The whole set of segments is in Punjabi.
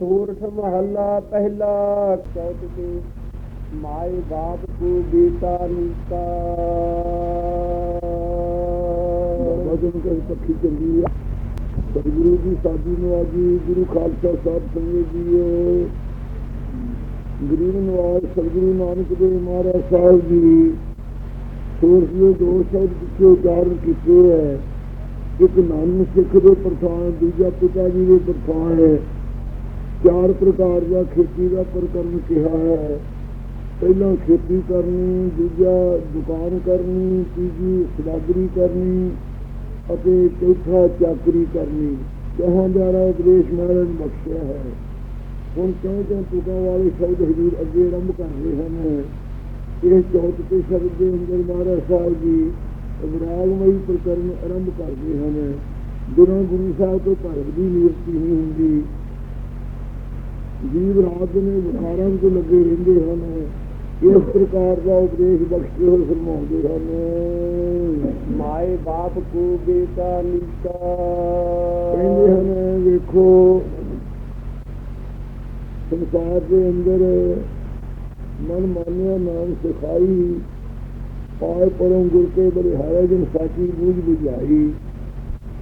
ਸੂਰਠ ਮਹੱਲਾ ਪਹਿਲਾ ਚੌਥ ਦੇ ਮਾਏ ਬਾਪ ਕੋ ਬੇਟਾ ਨੀਤਾ ਬਾਬਾ ਜੀ ਨੂੰ ਕਹਿੰਦੇ ਪੱਖੀ ਚੰਗੀ ਹੈ ਸਤਿਗੁਰੂ ਦੀ ਸਾਜੀ ਨਵਾਜੀ ਗੁਰੂ ਖਾਲਸਾ ਸਾਹਿਬ ਸੰਗਤ ਜੀਓ ਗਰੀਬ ਨਵਾਜ ਸਤਿਗੁਰੂ ਨਾਨਕ ਦੇਵ ਮਹਾਰਾਜ ਸਾਹਿਬ ਜੀ ਸੂਰਜ ਦੇ ਦੋ ਸ਼ਬਦ ਪਿੱਛੇ ਉਚਾਰਨ ਕੀਤੇ ਹੈ ਇੱਕ ਨਾਨਕ ਸਿੱਖ ਦੇ ਪ੍ਰਥਾਨ ਦੂਜਾ ਪਿਤਾ ਜੀ ਦੇ ਪ੍ਰਥਾਨ ਹੈ ਚਾਰ ਪ੍ਰਕਾਰ ਦਾ ਖੇਤੀ ਦਾ ਪ੍ਰਕਰਮ ਕਿਹਾ ਹੈ। ਪਹਿਲਾਂ ਖੇਤੀ ਕਰਨੀ, ਦੂਜਾ ਦੁਕਾਨ ਕਰਨੀ, ਤੀਜੀ ਸਦਾਗਰੀ ਕਰਨੀ ਅਤੇ ਚੌਥਾ ਚਾਕਰੀ ਕਰਨੀ। ਚੌਹਾਂ ਦਾ ਉਪਦੇਸ਼ ਮਹਾਰਾਜ ਬਖਸ਼ਿਆ ਹੈ। ਹੁਣ ਚੌਂ ਚੌਂ ਤੁਕਾਂ ਵਾਲੇ ਸ਼ਬਦ ਹਜ਼ੂਰ ਅੱਗੇ ਆਰੰਭ ਕਰ ਰਹੇ ਹਨ? ਇਹ ਚੌਥ ਤੇ ਸ਼ਬਦ ਦੇ ਅੰਦਰ ਮਹਾਰਾਜ ਸਾਹਿਬ ਜੀ ਵਿਰਾਗਮਈ ਪ੍ਰਕਰਮ ਆਰੰਭ ਕਰਦੇ ਹਨ। ਬਿਨਾਂ ਗੁਰੂ ਸਾਹਿਬ ਤੋਂ ਭਗਤ ਦੀ ਨਿਯੁਕਤੀ ਨਹੀਂ ਹੁੰਦੀ। ਜੀਵ ਰਾਤ ਨੇ ਵਿਕਾਰਾਂ ਤੋਂ ਲੱਗੇ ਰਹਿੰਦੇ ਹਨ। ਇਸ ਪ੍ਰਕਾਰ ਦਾ ਉਪਦੇਸ਼ ਬਖਸ਼ੇ ਹੋਏ ਫਰਮਾਉਂਦੇ ਹਨ ਮਾਏ ਬਾਪ ਕੋ ਬੇਟਾ ਨੀਤਾ ਕਹਿੰਦੇ ਹਨ ਵੇਖੋ ਸੰਸਾਰ ਦੇ ਅੰਦਰ ਮਨ ਮਾਨਿਆ ਨਾਮ ਸਿਖਾਈ ਪਾਏ ਪਰਮ ਗੁਰ ਕੇ ਬਲਿਹਾਰੇ ਜਨ ਸਾਚੀ ਬੂਝ ਬੁਝਾਈ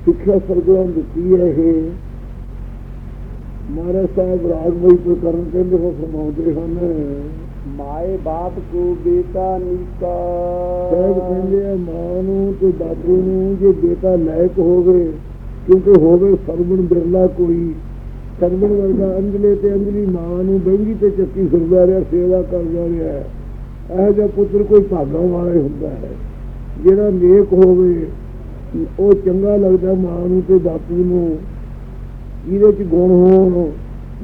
ਸਿੱਖਿਆ ਸਰਗੁਰਾਂ ਦਿੱਤੀ ਹੈ ਇਹ। ਮਹਾਰਾਜ ਸਾਹਿਬ ਰਾਗਮਈ ਪ੍ਰਕਰਨ ਕਹਿੰਦੇ ਹੋ ਫਰਮਾਉਂਦੇ ਹਨ। ਮਾਏ ਬਾਪ ਕੋ ਬੇਟਾ ਨੀਤਾ ਸਾਹਿਬ ਕਹਿੰਦੇ ਆ ਮਾਂ ਨੂੰ ਤੇ ਦਾਦੂ ਨੂੰ ਜੇ ਬੇਟਾ ਲਾਇਕ ਹੋਵੇ ਕਿਉਂਕਿ ਹੋਵੇ ਸਰਵਣ ਬਿਰਲਾ ਕੋਈ ਸਰਵਣ ਵਰਗਾ ਅੰਜਲੇ ਤੇ ਅੰਜਲੀ ਮਾਂ ਨੂੰ ਬੈਂਗੀ ਤੇ ਚੱਕੀ ਫਿਰਦਾ ਰਿਹਾ ਸੇਵਾ ਕਰਦਾ ਰਿਹਾ। ਇਹ ਜਿਹਾ ਪੁੱਤਰ ਕੋਈ ਭਾਗਾਂ ਵਾਲਾ ਹੁੰਦਾ ਹੈ। ਜਿਹੜਾ ਨੇਕ ਹੋਵੇ ਉਹ ਚੰਗਾ ਲੱਗਦਾ ਮਾਂ ਨੂੰ ਤੇ ਦਾਦੂ ਨੂੰ। ਜਿਹਦੇ ਚ ਗੁਣ ਹੋਣ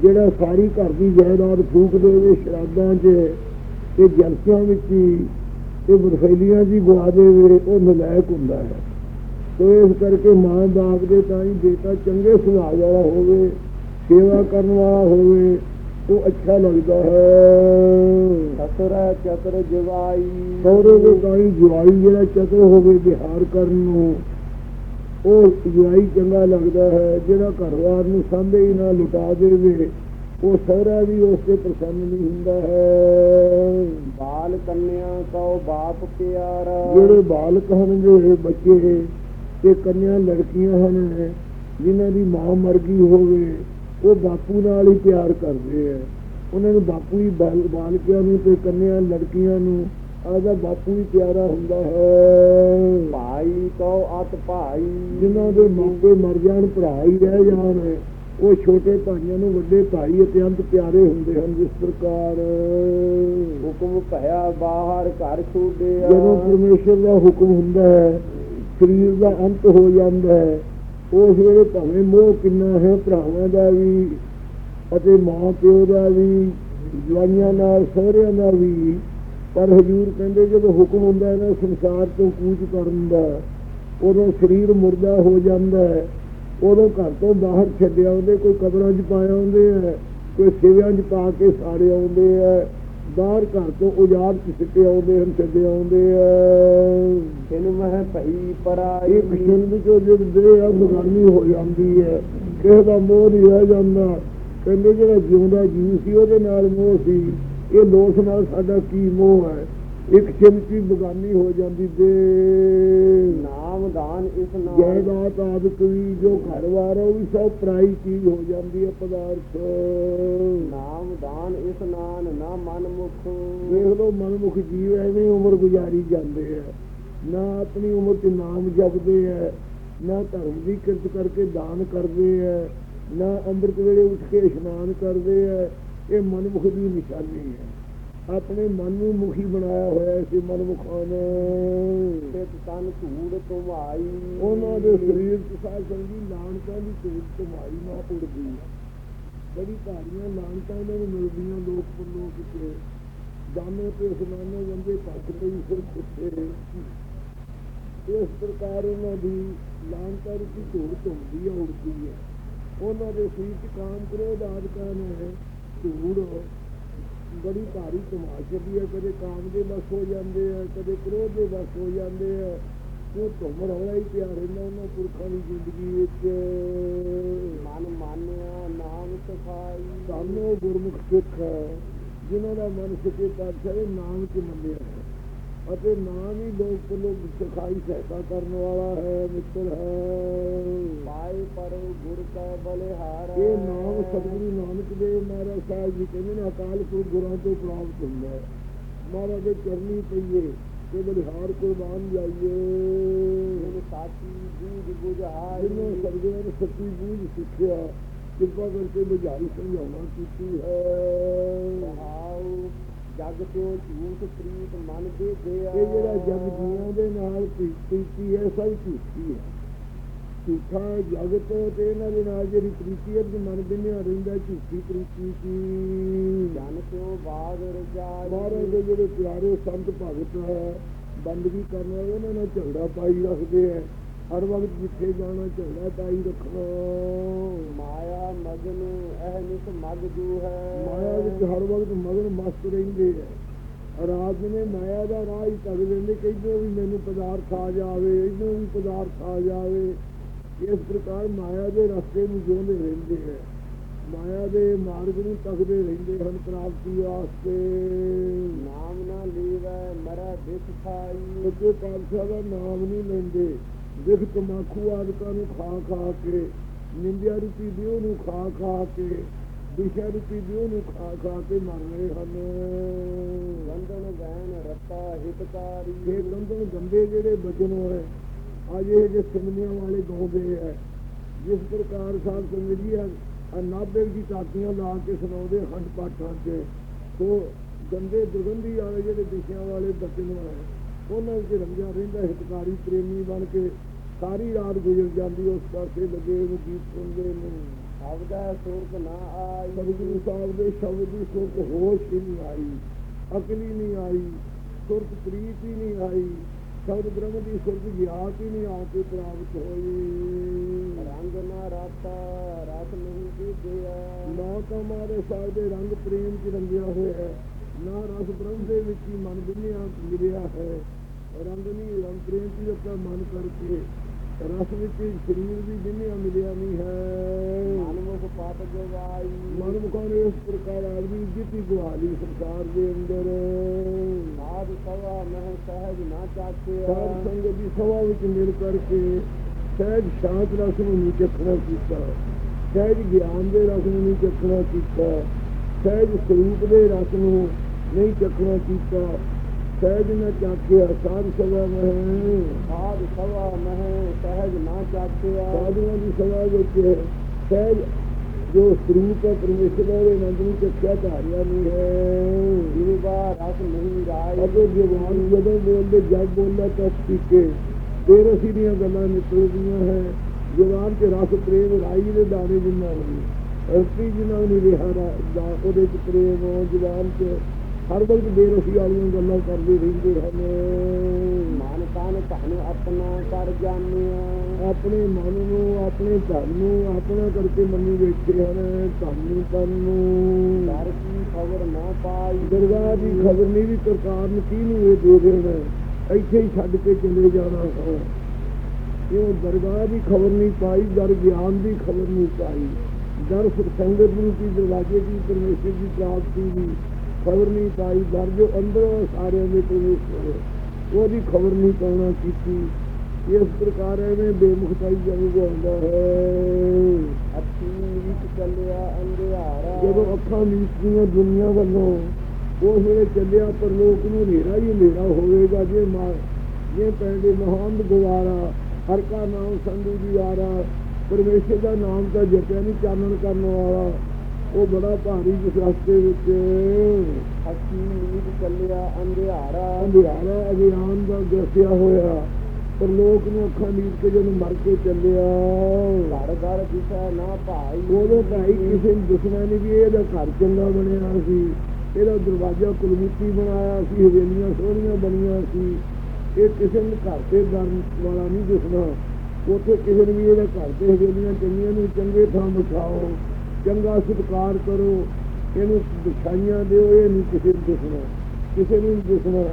ਜਿਹੜਾ ਸਾਰੀ ਘਰ ਦੀ ਜਾਇਦਾਦ ਫੂਕ ਦੇਵੇ ਸ਼ਰਾਬਾਂ 'ਚ ਤੇ ਜਲਸਿਆਂ ਵਿੱਚ ਹੀ ਤੇ ਬਰਫੈਲੀਆਂ ਦੀ ਗਵਾ ਦੇਵੇ ਉਹ ਨਲਾਇਕ ਹੁੰਦਾ ਹੈ। ਤੋ ਇਸ ਕਰਕੇ ਮਾਂ ਬਾਪ ਦੇ ਤਾਂ ਹੀ ਬੇਟਾ ਚੰਗੇ ਸੁਭਾਅ ਵਾਲਾ ਹੋਵੇ ਸੇਵਾ ਕਰਨ ਵਾਲਾ ਹੋਵੇ ਉਹ ਅੱਛਾ ਲੱਗਦਾ ਹੈ। ਸਤਰ ਚਤਰ ਜਵਾਈ। ਸਹੁਰੇ ਦੇ ਤਾਂ ਹੀ ਜਵਾਈ ਜਿਹੜਾ ਚਤਰ ਹੋਵੇ ਬਿਹਾਰ ਕਰਨ ਨੂੰ ਉਹ ਜਵਾਈ ਚੰਗਾ ਲੱਗਦਾ ਹੈ ਜਿਹੜਾ ਘਰਵਾਰ ਨੂੰ ਸਾਂਭੇ ਹੀ ਨਾ ਲੁਟਾ ਦੇਵੇ ਉਹ ਸਹੁਰਾ ਵੀ ਉਸ ਤੇ ਪ੍ਰਸੰਨ ਨਹੀਂ ਹੁੰਦਾ ਹੈ। ਬਾਲ ਕੰਨਿਆ ਕਉ ਬਾਪ ਪਿਆਰਾ। ਜਿਹੜੇ ਬਾਲਕ ਹਨ ਜਿਹੜੇ ਬੱਚੇ ਤੇ ਕੰਨਿਆ ਲੜਕੀਆਂ ਹਨ ਜਿਨ੍ਹਾਂ ਦੀ ਮਾਂ ਮਰ ਗਈ ਹੋਵੇ ਉਹ ਬਾਪੂ ਨਾਲ ਹੀ ਪਿਆਰ ਕਰਦੇ ਆ ਉਹਨਾਂ ਨੂੰ ਬਾਪੂ ਹੀ ਬਾਲ- ਬਾਲਕਿਆਂ ਨੂੰ ਤੇ ਕੰਨਿਆ ਲੜਕੀਆਂ ਨੂੰ ਆਦਾ ਬਾਪੂ ਹੀ ਪਿਆਰਾ ਹੁੰਦਾ ਹੈ। ਭਾਈ ਕਉ ਅਤ ਭਾਈ। ਜਿਨ੍ਹਾਂ ਦੇ ਮਾਪੇ ਮਰ ਜਾਣ ਭਰਾ ਹੀ ਰਹਿ ਜਾਣ ਉਹ ਛੋਟੇ ਭਾਈਆਂ ਨੂੰ ਵੱਡੇ ਭਾਈ ਅਤਿਅੰਤ ਪਿਆਰੇ ਹੁੰਦੇ ਹਨ ਜਿਸ ਪ੍ਰਕਾਰ। ਹੁਕਮ ਭਇਆ ਬਾਹਰ ਘਰ ਛੋੜਿਆ ਜਦੋਂ ਪਰਮੇਸ਼ਰ ਦਾ ਹੁਕਮ ਹੁੰਦਾ ਹੈ ਸਰੀਰ ਦਾ ਅੰਤ ਹੋ ਜਾਂਦਾ ਹੈ ਉਸ ਵੇਲੇ ਭਾਵੇਂ ਮੋਹ ਕਿੰਨਾ ਹੈ ਭਰਾਵਾਂ ਦਾ ਵੀ ਅਤੇ ਮਾਂ ਪਿਓ ਦਾ ਵੀ ਜਵਾਈਆਂ ਨਾਲ ਸਹੁਰਿਆਂ ਦਾ ਵੀ ਪਰ ਹਜੂਰ ਕਹਿੰਦੇ ਜਦੋਂ ਹੁਕਮ ਹੁੰਦਾ ਹੈ ਨਾ ਸੰਸਾਰ ਤੋਂ ਕੂਚ ਕਰਨ ਦਾ ਉਦੋਂ ਸਰੀਰ ਮੁਰਦਾ ਹੋ ਜਾਂਦਾ ਹੈ ਉਦੋਂ ਘਰ ਤੋਂ ਬਾਹਰ ਛੱਡਿਆ ਆਉਂਦੇ ਕੋਈ ਕਬਰਾਂ 'ਚ ਪਾਇਆ ਆਉਂਦੇ ਹੈ ਕੋਈ ਸਿਵਿਆਂ 'ਚ ਪਾ ਕੇ ਸਾੜੇ ਆਉਂਦੇ ਹੈ ਬਾਹਰ ਘਰ ਤੋਂ ਉਜਾੜ 'ਚ ਸਿੱਟੇ ਆਉਂਦੇ ਹਨ ਛੱਡੇ ਆਉਂਦੇ ਹੈ। ਤਿਨ ਮਹਿ ਭਈ ਪਰਾਈ। ਇੱਕ ਜਿੰਦ ਚੋਂ ਜਿਹੜੇ ਆ ਬਗਾਨੀ ਹੋ ਜਾਂਦੀ ਹੈ ਕਿਸੇ ਦਾ ਮੋਹ ਨਹੀਂ ਰਹਿ ਜਾਂਦਾ। ਕਹਿੰਦੇ ਜਿਹੜਾ ਜਿਉਂਦਾ ਜੀ ਸੀ ਉਹਦੇ ਨਾਲ ਮੋਹ ਸੀ। ਇਹ ਲੋਸ ਨਾਲ ਸਾਡਾ ਕੀ ਮੋਹ ਹੈ? ਇੱਕ ਚਿੰਤੀ ਬਗਾਨੀ ਹੋ ਜਾਂਦੀ ਦੇ ਨਾਮ ਦਾਨ ਇਸ ਨਾਮ ਜਾਇਦਾਦ ਆਦਿਕ ਵੀ ਜੋ ਘਰ-ਬਾਰ ਹੈ ਉਹ ਵੀ ਸਭ ਪਰਾਈ ਚੀਜ਼ ਹੋ ਜਾਂਦੀ ਹੈ ਪਦਾਰਥ। ਨਾਮ ਦਾਨ ਇਸ ਨਾਨ ਨਾ ਮਨ ਮੁਖ ਦੇਖ ਲਓ ਮਨਮੁਖ ਜੀਵ ਐਵੇਂ ਉਮਰ ਗੁਜ਼ਾਰੀ ਜਾਂਦੇ ਆ। ਨਾ ਆਪਣੀ ਉਮਰ 'ਚ ਨਾਮ ਜਪਦੇ ਆ ਨਾ ਧਰਮ ਦੀ ਕਿਰਤ ਕਰਕੇ ਦਾਨ ਕਰਦੇ ਆ ਨਾ ਅੰਮ੍ਰਿਤ ਵੇਲੇ ਉੱਠ ਕੇ ਇਸ਼ਨਾਨ ਕਰਦੇ ਆ ਇਹ ਮਨਮੁਖ ਦੀ ਨਿਸ਼ਾਨੀ ਹੈ। ਆਪਣੇ ਮਨ ਨੂੰ ਮੁਖੀ ਬਣਾਇਆ ਹੋਇਆ ਇਸੇ ਮਨਮੁਖਾਂ ਨੇ। ਸਿਤ ਤਨ ਧੂੜ ਤੁਮਾਈ ਉਹਨਾਂ ਦੇ ਸਰੀਰ 'ਚ ਸਾਧ ਸੰਗੀ ਲਾਣਤਾਂ ਦੀ ਧੂੜ ਤੁਮਾਈ ਨਾ ਉੜਦੀ ਬੜੀ ਭਾਰੀਆਂ ਲਾਣਤਾਂ ਇਹਨਾਂ ਨੂੰ ਮਿਲਦੀਆਂ ਲੋਕ ਪਰਲੋਕ 'ਚ ਜਾਨੇ ਤੇ ਇਸਲਾਮੇ ਵੰਦੇ ਭੱਜ ਪਈ ਫਿਰ ਖੁੱਤੇ ਇਸ ਪ੍ਰਕਾਰ ਉਹਨਾਂ ਦੀ ਲਾਣਤਾਂ ਦੀ ਧੂੜ ਧੁੰਦੀ ਉੜਦੀ ਹੈ। ਉਹਨਾਂ ਦੇ ਸਰੀਰ 'ਚ ਕਾਮ ਕ੍ਰੋਧ ਆਦਿਕਾਂ ਨੇ ਧੂੜ ਬੜੀ ਭਾਰੀ ਤਮਾਸ਼ਾ ਦੀ ਹੈ ਕਦੇ ਕਾਮ ਦੇ ਬਸ ਹੋ ਜਾਂਦੇ ਆ ਕਦੇ ਕ੍ਰੋਧ ਦੇ ਬਸ ਹੋ ਜਾਂਦੇ ਆ। ਉਹ ਧੁੰਮ ਰੌਲਾ ਹੀ ਪਿਆ ਰਹਿੰਦਾ ਉਹਨਾਂ ਪੁਰਖਾਂ ਦੀ ਜ਼ਿੰਦਗੀ ਵਿੱਚ। ਮਨ ਮਾਨਿਆ ਨਾਮ ਸਖਾਈ। ਸਾਨੂੰ ਗੁਰਮੁਖ ਸਿੱਖ ਜਿਨ੍ਹਾਂ ਦਾ ਮਨ ਸੱਚੇ ਪਾਤਸ਼ਾਹ ਨਾਮ ਚ ਮੰਨਿਆ ਅਤੇ ਨਾਮ ਹੀ ਲੋਕ ਲੋਕ ਸਿਖਾਈ ਸਹਾਇਤਾ ਕਰਨ ਵਾਲਾ ਹੈ ਮਿੱਤਰ ਹੈ। ਪਾਏ ਪਰ ਗੁਰ ਕੈ ਬਲਿਹਾਰ। ਇਹ ਨਾਮ ਸਤਿਗੁਰੂ ਨਾਨਕ ਦੇਵ ਮਹਾਰਾਜ ਸਾਹਿਬ ਜੀ ਕਹਿੰਦੇ ਨੇ ਅਕਾਲ ਪੁਰਖ ਗੁਰਾਂ ਤੋਂ ਪ੍ਰਾਪਤ ਹੁੰਦਾ ਹੈ। ਮਹਾਰਾਜ ਦੇ ਚਰਨੀ ਪਈਏ ਤੇ ਬਲਿਹਾਰ ਕੁਰਬਾਨ ਜਾਈਏ। ਜਿਨ ਸਾਚੀ ਬੂਝ ਬੁਝਾਈ। ਜਿਹਨੂੰ ਸਤਿਗੁਰਾਂ ਨੇ ਸੱਚੀ ਬੂਝ ਸਿੱਖਿਆ ਕਿਰਪਾ ਕਰਕੇ ਬੁਝਾਈ ਸਮਝਾਉਣਾ ਕੀਤੀ ਹੈ। ਜਗ ਤਿਉ ਝੂਠ ਪ੍ਰੀਤ ਮਨ ਦੇ ਗਿਆ ਇਹ ਜਿਹੜਾ ਜਗ ਜੀਆਂ ਦੇ ਨਾਲ ਪ੍ਰੀਤੀ ਹੈ ਸਭ ਝੂਠੀ ਹੈ। ਝੂਠਾ ਜਗਤ ਤੇ ਇਹਨਾਂ ਦੇ ਨਾਲ ਜਿਹੜੀ ਪ੍ਰੀਤੀ ਹੈ ਤੇ ਮਨ ਬਿਨਿਆ ਰਹਿੰਦਾ ਝੂਠੀ ਪ੍ਰੀਤੀ ਕੀ? ਜਨ ਤਿਉ ਬਾਗ ਰਜਾਈ। ਮਹਾਰਾਜ ਦੇ ਜਿਹੜੇ ਪਿਆਰੇ ਸੰਤ ਭਗਤ ਹੈ ਬੰਦਗੀ ਕਰਨ ਵਾਲੇ ਉਹਨਾਂ ਨਾਲ ਝਗੜਾ ਪਾਈ ਰੱਖਦੇ ਹੈ। ਹਰ ਵਕਤ ਜਿੱਥੇ ਜਾਣਾ ਝਗੜਾ ਪਾਈ ਰੱਖਣਾ। ਮਾਇਆ ਮਗਨ ਇਹ ਨਿਸ ਮਗ ਜੂ ਹੈ। ਮਾਇਆ ਵਿੱਚ ਹਰ ਵਕਤ ਮਗਨ ਮਸਤ ਰਹਿੰਦੇ ਹੈ ਰਾਤ ਨੇ ਮਾਇਆ ਦਾ ਰਾਹ ਹੀ ਤੱਕ ਲੈਂਦੇ ਕਹਿੰਦੇ ਵੀ ਮੈਨੂੰ ਪਦਾਰਥ ਆ ਜਾਵੇ ਇਹਨੂੰ ਵੀ ਪਦਾਰਥ ਆ ਜਾਵੇ। ਇਸ ਪ੍ਰਕਾਰ ਮਾਇਆ ਦੇ ਰਸਤੇ ਨੂੰ ਜਿਉਂਦੇ ਰਹਿੰਦੇ ਹੈ ਮਾਇਆ ਦੇ ਮਾਰਗ ਨੂੰ ਤੱਕਦੇ ਰਹਿੰਦੇ ਹਨ ਪ੍ਰਾਪਤੀ ਵਾਸਤੇ। ਨਾਮ ਨਾ ਲੀਵੈ ਮਰੈ ਬਿਖ ਖਾਈ ਸੱਚੇ ਪਾਤਸ਼ਾਹ ਦਾ ਨਾਮ ਨਹੀਂ ਲੈਂਦੇ। ਵਿਖ ਤਮਾਕੂ ਆਦਿਕਾਂ ਨੂੰ ਖਾ ਖਾ ਕੇ ਨਿੰਦਿਆ ਰੂਪੀ ਦਿਓ ਨੂੰ ਖਾ ਖਾ ਕੇ ਦਿਸ਼ਾ ਰੂਪੀ ਦਿਓ ਨੂੰ ਖਾ ਖਾ ਕੇ ਮਰ ਰਹੇ ਹਨ। ਗੰਧਨ ਗਹਿਣ ਰਤਾ ਹਿਤਕਾਰੀ। ਇਹ ਗੰਦਨ ਗੰਦੇ ਜਿਹੜੇ ਬਚਨ ਹੈ ਅੱਜ ਇਹ ਜੇ ਸਿਮਨੀਆਂ ਵਾਲੇ ਗਾਉਂਦੇ ਹੈ ਜਿਸ ਪ੍ਰਕਾਰ ਸਾਹਿਬ ਸੰਗਤ ਜੀ ਆ ਨਾਬੇ ਦੀ ਕਾਪੀਆਂ ਲਾ ਕੇ ਸੁਣਾਉਂਦੇ ਖੰਡ ਪਾਠਾਂ 'ਚ ਸੋ ਗੰਦੇ ਦੁਰਗੰਧੀ ਵਾਲੇ ਜਿਹੜੇ ਦਿਸ਼ਿਆਂ ਵਾਲੇ ਬਚਨ ਹੈ ਉਹਨਾਂ ਵਿੱਚ ਰੰਗਿਆ ਰਹਿੰਦਾ ਹਿਤਕਾਰੀ ਪ੍ਰੇਮੀ ਬਣ ਕੇ ਸਾਰੀ ਰਾਤ ਗੁਜ਼ਰ ਜਾਂਦੀ ਉਸ ਪਾਸੇ ਲੱਗੇ ਨੂੰ ਗੀਤ ਸੁਣਦੇ ਨੇ। ਹੈ ਸੁਰਤ ਨਾ ਆਈ। ਸਤਿਗੁਰੂ ਸਾਹਿਬ ਦੇ ਸ਼ਬਦ ਦੀ ਸੁਰਤ ਹੋਸ਼ ਹੀ ਨਹੀਂ ਆਈ ਅਕਲ ਨਹੀਂ ਆਈ ਸੁਰਤ ਪ੍ਰੀਤ ਹੀ ਨਹੀਂ ਆਈ ਸ਼ਬਦ ਬ੍ਰਹਮ ਦੀ ਸੁਰਤ ਗਿਆਤ ਹੀ ਨਹੀਂ ਆ ਕੇ ਪ੍ਰਾਪਤ ਹੋਈ। ਰੰਗ ਨਾ ਰਾਤਾ ਰਸ ਨਹੀਂ ਦੀਦਿਆ ਨਾ ਤਾਂ ਮਾਰੇ ਸਾਹਿਬ ਦੇ ਰੰਗ ਪ੍ਰੇਮ ਚ ਰੰਗਿਆ ਹੋਇਆ ਹੈ। ਨਾ ਰਸ ਬ੍ਰਹਮ ਦੇ ਵਿੱਚ ਹੀ ਮਨ ਬਿਨਿਆ ਮਿਲਿਆ ਹੈ। ਰੰਗ ਨਹੀਂ ਰੰਗ ਪ੍ਰੇਮ ਚ ਆਪਣਾ ਮਨ ਕਰਕੇ। ਰਸ ਵਿੱਚ ਸਰੀਰ ਵੀ ਬਿਨਿਆ ਮਿਲਿਆ ਨਹੀਂ ਹੈ। ਮਨਮੁਖ ਪਤ ਜਵਾਈ ਮਨ ਮੁਖਾਨੇ ਇਸ ਪ੍ਰਕਾਰ ਆਦਮੀ ਜਿੱਤੀ ਗੁਹਾਲੀ ਸੰਸਾਰ ਦੇ ਅੰਦਰ। ਸਾਧ ਸਵਾ ਮਹਿ ਸਹਿਜ ਨਾ ਚਾਕਿਆ ਸਾਧ ਸੰਗਤ ਦੀ ਸਭਾ ਵਿੱਚ ਮਿਲ ਕਰਕੇ ਸਹਿਜ ਸ਼ਾਂਤ ਰਸ ਨੂੰ ਨਹੀਂ ਚੱਖਣਾ ਕੀਤਾ। ਸਹਿਜ ਗਿਆਨ ਦੇ ਰਸ ਨੂੰ ਨਹੀਂ ਚੱਖਣਾ ਕੀਤਾ। ਸਹਿਜ ਸਰੂਪ ਦੇ ਰਸ ਨੂੰ ਨਹੀਂ ਚੱਖਣਾ ਕੀਤਾ ਸਹਿਜ ਨਾ ਚਾਖਿਆ ਸਾਧ ਸਭਾ ਮਹਿ ਸਾਧ ਸਵਾ ਮਹਿ ਸਹਿਜ ਨਾ ਚਾਕਿਆ ਸਾਧੂਆਂ ਦੀ ਸਭਾ ਵਿੱਚ ਸਹਿਜ ਜੋ ਸਰੂਪ ਹੈ ਪਰਮੇਸ਼ਰ ਦਾ ਉਹਦੇ ਆਨੰਦ ਨੂੰ ਚੱਖਿਆ ਧਾਰਿਆ ਨਹੀਂ ਹੈ ਜਿਵਾ ਰਸ ਨਹੀਂ ਰਾਈ ਅਗਰ ਜਵਾਨ ਜਦੋਂ ਬੋਲਦੇ ਜਦ ਬੋਲਦਾ ਤਾਂ ਠੀਕੇ ਫਿਰ ਅਸੀਂ ਦੀਆਂ ਗੱਲਾਂ ਨਿਕਲਦੀਆਂ ਹੈ ਜਵਾਨ ਤੇ ਰਸ ਪ੍ਰੇਮ ਰਾਈ ਦੇ ਦਾਣੇ ਜਿੰਨਾ ਨਹੀਂ ਅਸਲੀ ਜਿੰਨਾ ਨਹੀਂ ਰਿਹਾ ਰਾ- ਦਾ ਉਹਦੇ ਚ ਪ੍ਰੇਮ ਜਵਾਨ ਤੇ ਹਰ ਵਕਤ ਬੇਰਸੀ ਵਾਲੀਆਂ ਗੱਲਾਂ ਕਰਦੇ ਰਹਿੰਦੇ ਹਨ ਮਨ ਤਨ ਧਨ ਆਪਣਾ ਕਰ ਜਾਣਿਆ। ਆਪਣੇ ਮਨ ਨੂੰ ਆਪਣੇ ਧਨ ਨੂੰ ਆਪਣਾ ਕਰਕੇ ਮੰਨੀ ਬੈਠੇ ਹਨ। ਧਨ ਨੂੰ ਤਨ ਨੂੰ ਦਰ ਕੀ ਖਬਰ ਨਾ ਪਾਈ। ਦਰਗਾਹ ਦੀ ਖਬਰ ਨਹੀਂ ਵੀ ਸਰਕਾਰ ਨੂੰ ਕਿਹਨੂੰ ਇਹ ਦੇ ਦੇਣਾ। ਇੱਥੇ ਹੀ ਛੱਡ ਕੇ ਚਲੇ ਜਾਣਾ ਹੈ ਇਹ ਦਰਗਾਹ ਦੀ ਖਬਰ ਨਹੀਂ ਪਾਈ ਦਰ ਗਿਆਨ ਦੀ ਖਬਰ ਨਹੀਂ ਪਾਈ। ਦਰ ਸੰਗਤ ਨੂੰ ਕੀ ਦਰਵਾਜ਼ੇ ਦੀ ਪਰਮੇਸ਼ਰ ਦੀ ਪ੍ਰਾਪਤੀ ਦੀ ਖਬਰ ਨਹੀਂ ਪਾਈ ਦਰ ਜੋ ਅੰਦਰ ਸਾਰਿਆਂ ਦੇ ਪਰਮੇਸ਼ਰ ਹੈ, ਉਹਦੀ ਖਬਰ ਨਹੀਂ ਪਾਉਣਾ ਕੀਤੀ। ਇਸ ਪ੍ਰਕਾਰ ਐਵੇਂ ਬੇਮੁਖਤਾਈ ਜਨਮ ਹੁੰਦਾ ਹੈ ਅੱਖੀ ਨੀਤ ਚੱਲਿਆ ਅੰਧਿਆਰਾ। ਜਦੋਂ ਅੱਖਾਂ ਮੀਚਦੀਆਂ ਦੁਨੀਆ ਵੱਲੋਂ ਉਸ ਵੇਲੇ ਚੱਲਿਆ ਪਰ ਲੋਕ ਨੂੰ ਹਨੇਰਾ ਹੀ ਹਨੇਰਾ ਹੋਵੇਗਾ। ਜੇ ਮਾ ਜੇ ਪੈਂਦੇ ਮਹਾਨ ਗਵਾਰਾ ਹਰ ਕਾ ਨਾਮ ਸੰਧੂ ਦੀ ਆਰਾ ਪਰਮੇਸ਼ਰ ਦਾ ਨਾਮ ਤਾਂ ਜਪਿਆ ਨਹੀਂ ਚਾਨਣ ਕਰਨ ਵਾਲਾ। ਉਹ ਬੜਾ ਭਾਰੀ ਰਸਤੇ ਵਿੱਚ ਅੱਖੀ ਨੀਤ ਚੱਲਿਆ ਅੰਧਿਆਰਾ। ਅੰਧਿਆਰਾ ਅਗਿਆਨ ਦਾ ਦੱਸਿਆ ਹੋਇਆ। ਪਰ ਲੋਕ ਨੂੰ ਅੱਖਾਂ ਨੀਚ ਕੇ ਜਦੋਂ ਮਰ ਕੇ ਚੱਲਿਆ ਘਰ ਘਰ ਦਿਸ਼ਾ ਨਾ ਭਾਈ। ਉਦੋਂ ਭਾਈ ਕਿਸੇ ਨੂੰ ਦੱਸਣਾ ਨਹੀਂ ਵੀ ਇਹਦਾ ਘਰ ਚੰਗਾ ਬਣਿਆ ਸੀ। ਇਹਦਾ ਦਰਵਾਜ਼ਾ ਕੁਲਬੀਤੀ ਬਣਾਇਆ ਸੀ ਹਵੇਲੀਆਂ ਸੋਹਣੀਆਂ ਬਣੀਆਂ ਸੀ। ਇਹ ਕਿਸੇ ਨੂੰ ਘਰ ਤੇ ਦਰ ਵਾਲਾ ਨਹੀਂ ਦੱਸਣਾ ਉੱਥੇ ਕਿਸੇ ਨੂੰ ਵੀ ਇਹਦਾ ਘਰ ਤੇ ਹਵੇਲੀਆਂ ਚੰਗੀਆਂ ਨੂੰ ਚੰਗੇ ਥਾਂ ਬਿਠਾਓ। ਚੰਗਾ ਸਤਿਕਾਰ ਕਰੋ। ਇਹਨੂੰ ਦਿਖਾਈਆਂ ਦਿਓ, ਇਹ ਨਹੀਂ ਕਿਸੇ ਨੂੰ ਦੱਸਣਾ ਕਿਸੇ ਨੂੰ ਨਹੀਂ ਦੱਸਣਾ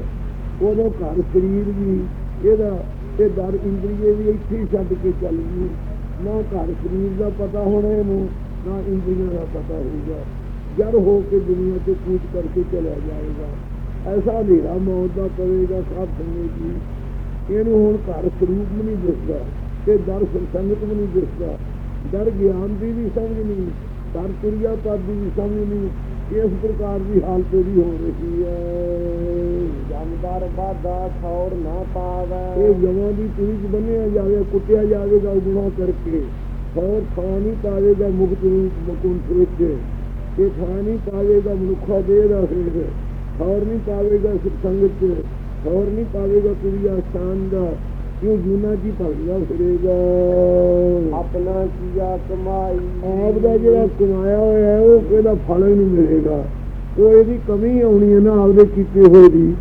ਉਦੋਂ ਘਰ ਸਰੀਰ ਵੀ, ਇਹਦਾ ਤੇ ਦਰ ਇੰਦਰੀਏ ਵੀ ਇੱਥੇ ਹੀ ਛੱਡ ਕੇ ਚੱਲ ਗਈ। ਨਾ ਘਰ ਸਰੀਰ ਦਾ ਪਤਾ ਹੋਣਾ ਇਹਨੂੰ, ਨਾ ਇੰਦਰੀਆਂ ਦਾ ਪਤਾ ਹੋਊਗਾ। ਜੜ ਹੋ ਕੇ ਦੁਨੀਆ ਤੇ ਕੂਚ ਕਰਕੇ ਚਲਾ ਜਾਏਗਾ। ਐਸਾ ਹਨੇਰਾ ਮੌਤ ਦਾ ਪਵੇਗਾ ਸਭ ਸੰਗਤ ਜੀ ਇਹਨੂੰ ਹੁਣ ਘਰ ਸਰੂਪ ਵੀ ਨਹੀਂ ਦਿਸਦਾ ਤੇ ਦਰ ਸੰਸੰਗਤ ਵੀ ਨਹੀਂ ਦਿਸਦਾ। ਦਰ ਗਿਆਨ ਦੀ ਵੀ ਸਮਝ ਨਹੀਂ। ਦਰ ਤੁਰਿਆ ਪਦ ਦੀ ਵੀ ਸਮਝ ਨਹੀਂ। ਇਸ ਪ੍ਰਕਾਰ ਦੀ ਹਾਲਤ ਇਹਦੀ ਹੋ ਰਹੀ ਹੈ। ਜਮਦਰ ਬਾਦਾ ਠੌਰ ਨਾ ਪਾਵੈ। ਇਹ ਜਮਾਂ ਦੀ ਪੂਰੀ ਚ ਬੰਨਿਆ ਜਾਵੇ ਕੁੱਟਿਆ ਜਾਵੇਗਾ ਗੁਨਾਹ ਕਰਕੇ। ਹੋਰ ਨਹੀਂ ਪਾਵੇਗਾ ਮੁਕਤ ਰੂਪ ਮੁਕੁੰਠ ਵਿੱਚ। ਇਹ ਨਹੀਂ ਪਾਵੇਗਾ ਮਨੁੱਖਾ ਦੇਹ ਦਾ ਫਿਰ ਹੋਰ ਨਹੀਂ ਪਾਵੇਗਾ ਸੁਖ ਸੰਗਤ ਹੋਰ ਨਹੀਂ ਪਾਵੇਗਾ ਕੁੜੀਆ ਸਥਾਨ ਦਾ। ਕਿਉਂ ਜੂਨਾ ਜੀ ਭਗਦਾ ਫਿਰੇਗਾ। ਆਪਣਾ ਕੀਆ ਕਮਾਈ? ਆਪ ਦਾ ਜਿਹੜਾ ਕਮਾਇਆ ਹੋਇਆ ਉਹ ਕਿਹਦਾ ਫਲ ਹੀ ਨਹੀਂ ਮਿਲੇਗਾ। ਉਹ ਇਹਦੀ ਕਮੀ ਆਉਣੀ ਹੈ ਨਾ ਆਪਦੇ ਕੀਤੇ ਹੋਏ ਦੀ।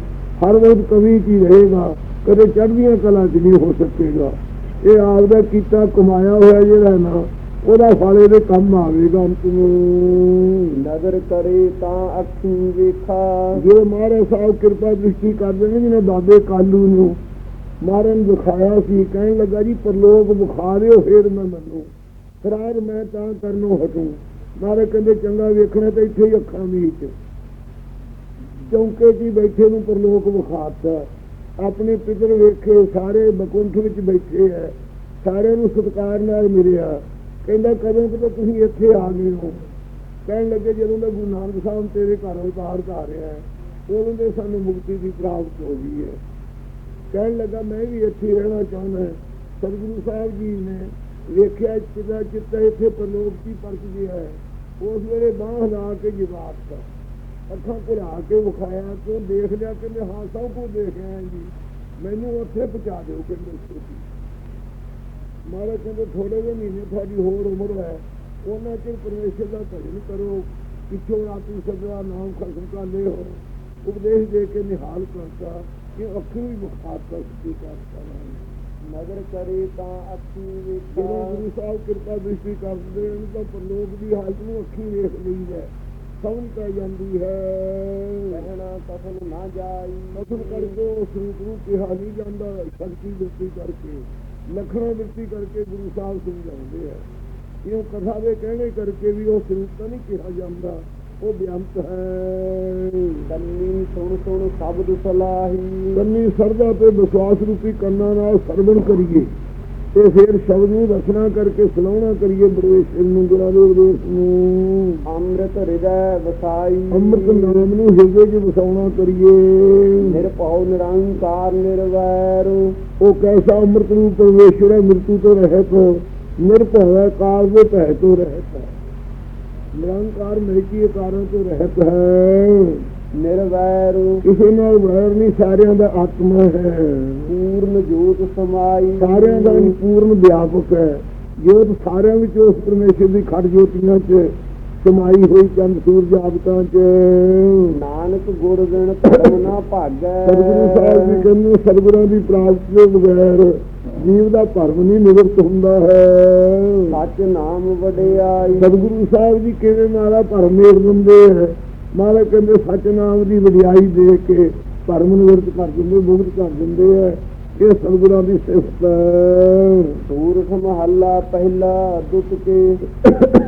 ਹਰ ਵਕਤ ਕਮੀ ਕੀ ਰਹੇਗਾ। ਕਦੇ ਚੜ੍ਹਦੀਆਂ ਕਲਾ ਚ ਨਹੀਂ ਹੋ ਸਕੇਗਾ। ਇਹ ਆਪ ਦਾ ਕੀਤਾ ਕਮਾਇਆ ਹੋਇਆ ਜਿਹੜਾ ਨਾ ਉਹਦਾ ਫਲ ਇਹਦੇ ਕੰਮ ਆਵੇਗਾ ਅੰਤ ਨੂੰ ਨਜ਼ਰ ਕਰੇ ਤਾਂ ਅੱਖੀ ਵੇਖਾ। ਜੇ ਮਹਾਰਾਜ ਸਾਹਿਬ ਕਿਰਪਾ ਦ੍ਰਿਸ਼ਟੀ ਕਰ ਦੇਣਗੇ ਜਿਹਨੇ ਬਾਬੇ ਕਾਲੂ ਨੂੰ। ਮਹਾਰਾਜ ਵਿਖਾਇਆ ਸੀ, ਕਹਿਣ ਲੱਗਾ ਜੀ ਪਰਲੋਕ ਵਿਖਾ ਦਿਓ, ਫੇਰ ਮੈਂ ਮੰਨੂ। ਫਰਾਰ ਮੈਂ ਤਾਂ ਕਰਨੋਂ ਹਟੂ। ਮਹਾਰਾਜ ਕਹਿੰਦੇ, ਚੰਗਾ ਵੇਖਣਾ ਤਾਂ ਇੱਥੇ ਹੀ ਅੱਖਾਂ ਵਿੱਚ ਚੌਂਕੇ 'ਚ ਬੈਠੇ ਨੂੰ ਪਰਲੋਕ ਵਿਖਾਤਾ। ਆਪਣੇ ਪਿਤਰ ਵੇਖੇ, ਸਾਰੇ ਬਕੁੰਠ ਵਿੱਚ ਬੈਠੇ ਐ। ਸਾਰਿਆਂ ਨੂੰ ਸਤਿਕਾਰ ਨਾਲ ਮਿਲਿਆ। ਕਹਿੰਦਾ, ਕਦੋਂ ਕਦੋਂ ਤੁਸੀਂ ਇੱਥੇ ਆ ਗਏ ਹੋ? ਕਹਿਣ ਲੱਗੇ, ਜਦੋਂ ਦਾ ਗੁਰੂ ਨਾਨਕ ਸਾਹਿਬ ਤੇਰੇ ਘਰ ਉਤਾਰ ਕਰ ਰਿਹਾ ਹੈ ਉਦੋਂ ਦੇ ਸਾਨੂੰ ਮੁਕਤੀ ਦੀ ਪ੍ਰਾਪਤ ਹੋ ਗਈ ਹੈ ਕਹਿਣ ਲੱਗਾ, ਮੈਂ ਵੀ ਇੱਥੇ ਰਹਿਣਾ ਚਾਹੁੰਦਾ ਸਤਿਗੁਰੂ ਸਾਹਿਬ ਜੀ ਨੇ ਵੇਖਿਆ ਚਿਤਾ ਚਿੱਤਾ ਇੱਥੇ ਪਰਲੋਕ ਦੀ ਪਰਖ ਗਿਆ ਹੈ। ਉਸ ਵੇਲੇ ਬਾਹ ਲਾ ਕੇ ਜਵਾਬ ਦਿੱਤਾ। ਅੱਖਾਂ ਘੁਰਾ ਕੇ ਵਿਖਾਇਆ ਤੂੰ ਦੇਖ ਲਿਆ, ਕਹਿੰਦੇ, ਹਾਂ, ਸਭ ਕੁਝ ਦੇਖ ਜੀ। ਮੈਨੂੰ ਉੱਥੇ ਪਹੁੰਚਾ ਦਿਓ, ਕਹਿੰਦੇ ਛੇਤੀ ਮਹਾਰਾਜ ਕਹਿੰਦੇ ਥੋੜੇ ਜਿਹੇ ਮਹੀਨੇ ਤੁਹਾਡੀ ਹੋਰ ਉਮਰ ਹੈ। ਉਹਨਾਂ ਚਿਰ ਪਰਮੇਸ਼ਰ ਦਾ ਭਜਨ ਕਰੋ। ਪਿੱਛੋਂ ਆਪੀ ਸਦਾ ਨਾਮ ਖਸਮ ਕਾ ਲੈ ਹੋ ਉਪਦੇਸ਼ ਦੇ ਕੇ ਨਿਹਾਲ ਕਰਤਾ। ਕਿ ਅੱਖੀ ਵੀ ਮੁਖਾਤ ਕਰ ਸਕੀ ਕਰਤਾ ਨਜ਼ਰ ਕਰੇ ਤਾਂ ਅੱਖੀ ਵੇਖਾ ਜਦੋਂ ਗੁਰੂ ਸਾਹਿਬ ਕਿਰਪਾ ਦ੍ਰਿਸ਼ਟੀ ਕਰਦੇ ਹਨ ਤਾਂ ਪਰਲੋਕ ਦੀ ਹਾਲਤ ਨੂੰ ਅੱਖੀ ਵੇਖ ਲਈ ਹੈ। ਸਮਝ ਪੈ ਜਾਂਦੀ ਹੈ। ਕਹਿਣਾ ਕਥਨ ਨਾ ਜਾਈ। ਮਸਲ ਕਰਕੇ ਉਸ ਰੂਪ ਨੂੰ ਕਿਹਾ ਨਹੀਂ ਜਾਂਦਾ ਸ਼ਕਤੀ ਦ੍ਰਿਸ਼ਟੀ ਕਰਕੇ। ਲਖਣਾ ਦ੍ਰਿਸ਼ਟੀ ਕਰਕੇ ਗੁਰੂ ਸਾਹਿਬ ਸਮਝਾਉਂਦੇ ਆ। ਇਹ ਕਥਾ ਦੇ ਕਹਿਣੇ ਕਰਕੇ ਵੀ ਉਹ ਸਰੂਪ ਤਾਂ ਨਹੀਂ ਕਿਹਾ ਜਾਂਦਾ। ਉਹ ਬਿਆੰਤ ਹੈ। ਕੰਨੀ ਸੁਣ ਸੁਣ ਸ਼ਬਦ ਸਲਾਹੀ। ਕੰਨੀ ਸਰਦਾ ਤੇ ਵਿਸ਼ਵਾਸ ਰੂਪੀ ਕੰਨਾਂ ਨਾਲ ਸਰਵਣ ਕਰੀਏ। ਤੇ ਫਿਰ ਸ਼ਬਦ ਨੂੰ ਰਚਨਾ ਕਰਕੇ ਸਲਾਹਣਾ ਕਰੀਏ ਪ੍ਰਵੇਸ਼ ਨੂੰ ਗੁਰਾਂ ਦੇ ਉਪਦੇਸ਼ ਨੂੰ। ਅੰਮ੍ਰਿਤ ਹਿਰਦੈ ਵਸਾਈ। ਅੰਮ੍ਰਿਤ ਨਾਮ ਨੂੰ ਹਿਰਦੇ 'ਚ ਵਸਾਉਣਾ ਕਰੀਏ। ਨਿਰਭਉ ਨਿਰੰਕਾਰ ਨਿਰਵੈਰ। ਉਹ ਕੈਸਾ ਅੰਮ੍ਰਿਤ ਨੂੰ ਪਰਮੇਸ਼ਰ ਹੈ ਮ੍ਰਿਤੂ ਤੋਂ ਰਹਿਤ। ਨਿਰਭਉ ਹੈ ਕਾਲ ਦੇ ਭੈ ਤੋਂ ਰਹਿਤ ਹੈ। ਨਿਰੰਕਾਰ ਮਿਲਕੀ ਕਾਰਾਂ ਤੋਂ ਰਹਿਤ ਹੈ। ਨਿਰਵੈਰ ਕਿਸੇ ਨਾਲ ਵੈਰ ਨਹੀਂ ਸਾਰਿਆਂ ਦਾ ਆਤਮਾ ਹੈ। ਪੂਰਨ ਜੋਤ ਸਮਾਈ। ਸਾਰਿਆਂ ਦਾ ਪੂਰਨ ਵਿਆਪਕ ਹੈ। ਜੋਤ ਸਾਰਿਆਂ ਵਿੱਚ ਉਸ ਪਰਮੇਸ਼ਰ ਦੀ ਖੜ ਜੋਤੀਆਂ 'ਚ ਸਮਾਈ ਹੋਈ ਚੰਦ ਸੂਰਜ ਆਗਤਾਂ 'ਚ। ਨਾਨਕ ਗੁਰ ਬਿਨ ਧਰਮ ਨਾ ਭਾਗੈ। ਸਤਿਗੁਰੂ ਸਾਹਿਬ ਜੀ ਕਹਿੰਦੇ ਸਤਿਗੁਰਾਂ ਦੀ ਪ੍ਰਾਪਤੀ ਤੋਂ ਬਗੈਰ ਜੀਵ ਦਾ ਭਰਮ ਨਹੀਂ ਨਿਵਰਤ ਹੁੰਦਾ ਹੈ। ਸੱਚ ਨਾਮ ਵਡਿਆਈ। ਸਤਿਗੁਰੂ ਸਾਹਿਬ ਜੀ ਕਿਵੇਂ ਮਾਰਾ ਭਰਮ ਮੇਰ ਦਿੰਦੇ ਹੈ। ਮਹਾਰਾਜ ਕਹਿੰਦੇ ਸੱਚ ਨਾਮ ਦੀ ਵਡਿਆਈ ਦੇ ਕੇ ਭਰਮ ਨਿਵਰਤ ਕਰ ਦਿੰਦੇ ਮੁਕਤ ਕਰ ਦਿੰਦੇ ਹੈ। ਇਹ ਸਤਿਗੁਰਾਂ ਦੀ ਸਿਫਤ ਸੂਰਖ ਮਹੱਲਾ ਪਹਿਲਾ ਦੁੱਤ ਕੇ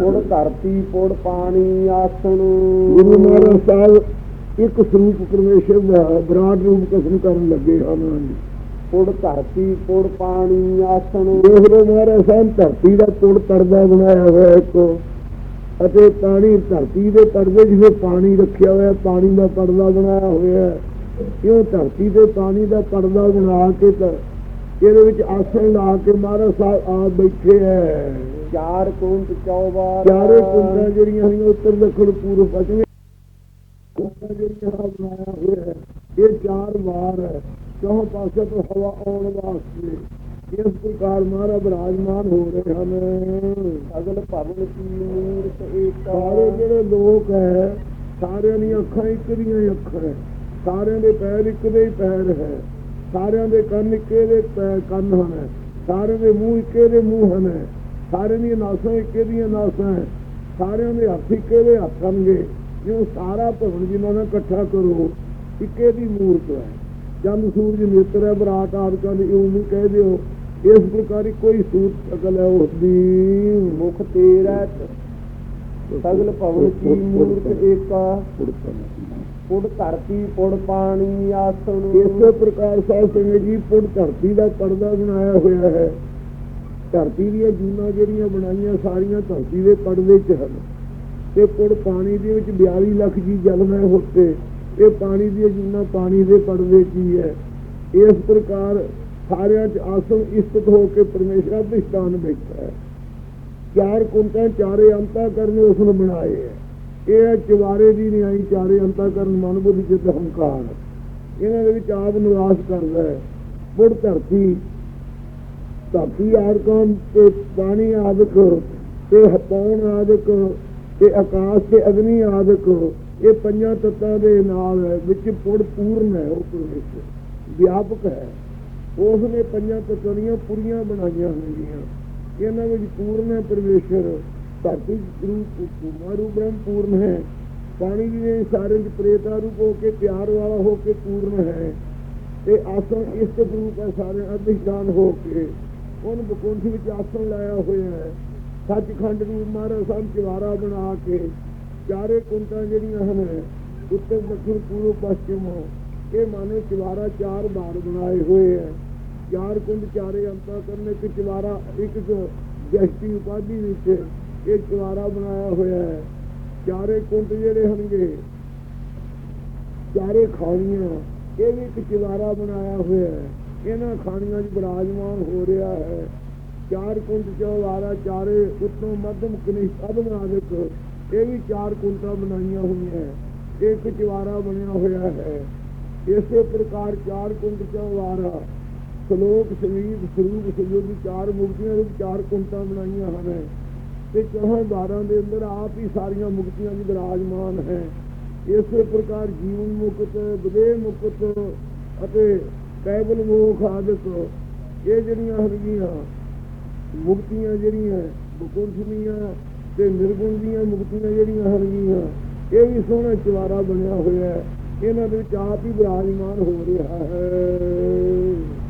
ਪੁੜ ਧਰਤੀ ਪੁੜ ਪਾਣੀ ਆਸਣ। ਗੁਰੂ ਮਹਾਰਾਜ ਸਾਹਿਬ ਇੱਕ ਸਰੂਪ ਪਰਮੇਸ਼ਰ ਦਾ ਵਿਰਾਟ ਰੂਪ ਕਸਮ ਕਰਨ ਲੱਗੇ ਹਨ। ਪੁੜ ਧਰਤੀ ਪੁੜ ਪਾਣੀ ਆਸਣ ਦੇਖ ਲਓ ਮਹਾਰਾਜ ਸਾਹਿਬ ਧਰਤੀ ਦਾ ਪੁੜ ਪਰਦਾ ਬਣਾਇਆ ਹੋਇਆ ਇੱਕ। ਅਤੇ ਪਾਣੀ ਧਰਤੀ ਦੇ ਪਰਦੇ ਜਿਵੇਂ ਪਾਣੀ ਰੱਖਿਆ ਹੋਇਆ ਪਾਣੀ ਦਾ ਪਰਦਾ ਬਣਾਇਆ ਹੋਇਆ। ਹੈ ਕਿਉਂ ਧਰਤੀ ਤੇ ਪਾਣੀ ਦਾ ਪਰਦਾ ਬਣਾ ਕੇ ਤਾਂ ਇਹਦੇ ਵਿੱਚ ਆਸਣ ਲਾ ਕੇ ਮਹਾਰਾਜ ਸਾਹਿਬ ਆਪ ਬੈਠੇ ਹੈ ਚਾਰ ਕੁੰਟ ਚੌਬਾਰ। ਚਾਰੇ ਕੁੰਡਾਂ ਜਿਹੜੀਆਂ ਹਨ ਉੱਤਰ ਦੱਖਣ ਪੂਰਬ ਪੱਛਮੀ। ਕੁੰਡਾਂ ਜਿਹੜੀਆਂ ਬਣਾਇਆ ਹੋਇਆ ਇਹ ਚਾਰ ਵਾਰ ਹੈ ਚੌਂ ਪਾਸੇ ਤੋਂ ਹਵਾ ਆਉਣ ਵਾਸਤੇ। ਇਸ ਪ੍ਰਕਾਰ ਮਹਾਰਾਜ ਬਿਰਾਜਮਾਨ ਹੋ ਰਹੇ ਹਨ। ਅਗਲ ਭਵਨ ਕੀ ਮੂਰਤ ਏਕ। ਸਾਰੇ ਜਿਹੜੇ ਲੋਕ ਹੈ ਸਾਰਿਆਂ ਦੀਆਂ ਅੱਖਾਂ ਇੱਕ ਦੀਆਂ ਹੀ ਅੱਖਾਂ ਹੈ। ਸਾਰਿਆਂ ਦੇ ਪੈਰ ਇੱਕ ਦੇ ਹੀ ਪੈਰ ਹੈ। ਸਾਰਿਆਂ ਦੇ ਕੰਨ ਇੱਕੇ ਦੇ ਕੰਨ ਹਨ। ਸਾਰਿਆਂ ਦੇ ਮੂੰਹ ਇੱਕੇ ਦੇ ਮੂੰਹ ਹਨ। ਸਾਰਿਆਂ ਦੀਆਂ ਨਾਸਾਂ ਇੱਕੇ ਦੀਆਂ ਨਾਸਾਂ ਹੈ। ਸਾਰਿਆਂ ਦੇ ਹੱਥ ਇੱਕੇ ਦੇ ਹੱਥ ਹਨਗੇ ਜਿਉਂ ਸਾਰਾ ਭਵਨ ਜਿਨ੍ਹਾਂ ਨਾਲ ਇਕੱਠਾ ਕਰੋ ਇੱਕੇ ਦੀ ਮੂਰਤ ਹੈ। ਚੰਦ ਸੂਰਜ ਨੇਤਰ ਹੈ ਬਰਾਤ ਆਦਿਕਾਂ ਦੀ ਇਉਂ ਵੀ ਕਹਿ ਦਿਓ। ਇਸ ਪ੍ਰਕਾਰ ਕੋਈ ਸੂਰਤ ਸ਼ਕਲ ਹੈ ਉਸ ਦੀ ਮੁਖ ਤੇਰਾ ਸਗਲ ਭਵਨ ਕੀ ਮੂਰਤ ਏਕਾ? ਪੁੜ ਧਰਤੀ ਪੁੜ ਪਾਣੀ ਆਸਣ। ਇਸੇ ਪ੍ਰਕਾਰ ਸਾਹਿਬ ਸਿੰਘ ਜੀ ਪੁੜ ਧਰਤੀ ਦਾ ਪਰਦਾ ਬਣਾਇਆ ਹੋਇਆ ਹੈ। ਧਰਤੀ ਦੀਆਂ ਜੂਨਾਂ ਜਿਹੜੀਆਂ ਬਣਾਈਆਂ ਸਾਰੀਆਂ ਧਰਤੀ ਦੇ ਪਰਦੇ 'ਚ ਹਨ। ਤੇ ਪੁੜ ਪਾਣੀ ਦੇ ਵਿੱਚ 42 ਲੱਖ ਜੀ ਜਲਮੈ ਹੋਤੇ ਇਹ ਪਾਣੀ ਦੀਆਂ ਜੂਨਾਂ ਪਾਣੀ ਦੇ ਪਰਦੇ 'ਚ ਹੈ। ਇਸ ਪ੍ਰਕਾਰ ਸਾਰਿਆਂ 'ਚ ਆਸਣ ਇਸਤਤ ਹੋ ਕੇ ਪਰਮੇਸ਼ਰ ਅਧਿਸ਼ਠਾਨ ਬੈਠਾ ਹੈ। ਚਾਰ ਕੁੰਤਾਂ ਚਾਰੇ ਅੰਤਾ ਕਰਨੇ ਉਸ ਨੂੰ ਬਣਾਏ ਹੈ। ਇਹ ਚਵਾਰੇ ਦੀ ਨਿਆਈ ਚਾਰੇ ਅੰਤਾ ਕਰਨ ਮਨ ਬੁੱਧੀ ਚਿੱਤ ਹੰਕਾਰ। ਇਹਨਾਂ ਦੇ ਵਿੱਚ ਆਪ ਨਿਵਾਸ ਕਰਦਾ ਹੈ। ਪੁੜ ਧਰਤੀ ਧਰਤੀ ਆਦਿਕਾਂ ਤੇ ਪਾਣੀ ਆਦਿਕ ਤੇ ਹਪੌਣ ਆਦਿਕ ਤੇ ਆਕਾਸ਼ ਤੇ ਅਗਨੀ ਆਦਿਕ ਇਹ ਪੰਜਾਂ ਤੱਤਾਂ ਦੇ ਨਾਲ ਹੈ, ਵਿੱਚ ਪੁੜ ਪੂਰਨ ਹੈ ਉਹ ਪਰਮੇਸ਼ਰ ਵਿਆਪਕ ਹੈ। ਉਸ ਨੇ ਪੰਜਾਂ ਤੱਤਾਂ ਦੀਆਂ ਪੁਰੀਆਂ ਬਣਾਈਆਂ ਹੋਈਆਂ। ਇਹਨਾਂ ਵਿੱਚ ਪੂਰਨ ਹੈ ਪਰਮੇਸ਼ਰ। ਧਰਤੀ ਰੂਪ ਪੂਰਨਾ ਬ੍ਰਹਮ ਪੂਰਨ ਹੈ। ਪਾਣੀ ਦੇ ਸਾਰੇ ਚ ਪ੍ਰੇਤਾ ਰੂਪ ਹੋ ਕੇ ਪਿਆਰ ਵਾਲਾ ਹੋ ਕੇ ਪੂਰਨ ਹੈ। ਤੇ ਆਸਣ ਇਸ ਰੂਪ ਹੈ ਸਾਰੇ ਅਧਿਸ਼ਾਨ ਹੋ ਕੇ। ਉਹਨ ਬਕੁੰਠ ਵਿੱਚ ਆਸਣ ਲਾਇਆ ਹੋਇਆ ਹੈ। ਸੱਚਖੰਡ ਰੂਪ ਮਹਾਰਾਜ ਸਾਹਿਬ ਚਵਾਰਾ ਬਣਾ ਕੇ ਚਾਰੇ ਕੁੰਟਾਂ ਜਿਹੜੀਆਂ ਹਨ, ਉੱਤਰ, ਦੱਖਣ, ਪੂਰਬ, ਪੱਛਮ, ਇਹ ਮਾਨੇ ਚਵਾਰਾ ਚਾਰ ਬਾਰ ਬਣਾਏ ਹੋਏ ਹੈ। ਚਾਰ ਕੁੰਡ ਚਾਰੇ ਅੰਤਾਂ ਕਰਨੇ ਕਿ ਚਵਾਰਾ, ਇੱਕ ਜਸ਼ਟੀ ਉਪਾਧੀ ਵਿੱਚ ਇਹ ਚਵਾਰਾ ਬਣਾਇਆ ਹੋਇਆ ਹੈ। ਚਾਰੇ ਕੁੰਡ ਜਿਹੜੇ ਹਨਗੇ ਚਾਰੇ ਖਾਣੀਆਂ, ਇਹ ਵੀ ਇੱਕ ਚਵਾਰਾ ਬਣਾਇਆ ਹੋਇਆ ਹੈ। ਇਹਨਾਂ ਖਾਣੀਆਂ 'ਚ ਬਰਾਜਮਾਨ ਹੋ ਰਿਹਾ ਹੈ। ਚਾਰ ਕੁੰਡ ਚਵਾਰਾ ਚਾਰੇ ਉਤੋਂ ਮੱਧਮ ਕਨਿਸ਼ਟ ਅਧਮ ਆਦਿਕ ਇਹ ਵੀ ਚਾਰ ਕੁੰਟਾਂ ਬਣਾਈਆਂ ਹੋਈਆਂ ਹੈ। ਇੱਕ ਚਵਾਰਾ ਬਣਿਆ ਹੋਇਆ ਹੈ। ਇਸੇ ਪ੍ਰਕਾਰ ਚਾਰ ਕੁੰਡ ਚਵਾਰਾ ਸ਼ਲੋਕ ਸੰਗੀਤ ਸਰੂਪ ਸਜੋਦੀ ਚਾਰ ਮੁਕਤੀਆਂ ਰੂਪ ਚਾਰ ਕੁੰਟਾਂ ਬਣਾਈਆਂ ਹਨ। ਤੇ ਚੌਹਾਂ ਬਾਰਾਂ ਦੇ ਅੰਦਰ ਆਪ ਹੀ ਸਾਰੀਆਂ ਮੁਕਤੀਆਂ ਦੀ ਵਿਰਾਜਮਾਨ ਹੈ। ਇਸੇ ਪ੍ਰਕਾਰ ਜੀਵਨ ਮੁਕਤ, ਵਿਦੇਹ ਮੁਕਤ ਅਤੇ ਕੈਬਲ ਮੋਖ ਆਦਿਕ ਇਹ ਜਿਹੜੀਆਂ ਹਰੀਆਂ ਮੁਕਤੀਆਂ ਜਿਹੜੀਆਂ ਬੁਕੁੰਠਨੀਆਂ ਤੇ ਨਿਰਗੁਣ ਦੀਆਂ ਮੁਕਤੀਆਂ ਜਿਹੜੀਆਂ ਹਰੀਆਂ ਇਹ ਵੀ ਸੋਹਣਾ ਚਵਾਰਾ ਬਣਿਆ ਹੋਇਆ ਹੈ। ਇਹਨਾਂ ਦੇ ਵਿੱਚ ਆਪ ਹੀ ਬਿਰਾਜਮਾਨ ਹੋ ਰਿਹਾ ਹੈ।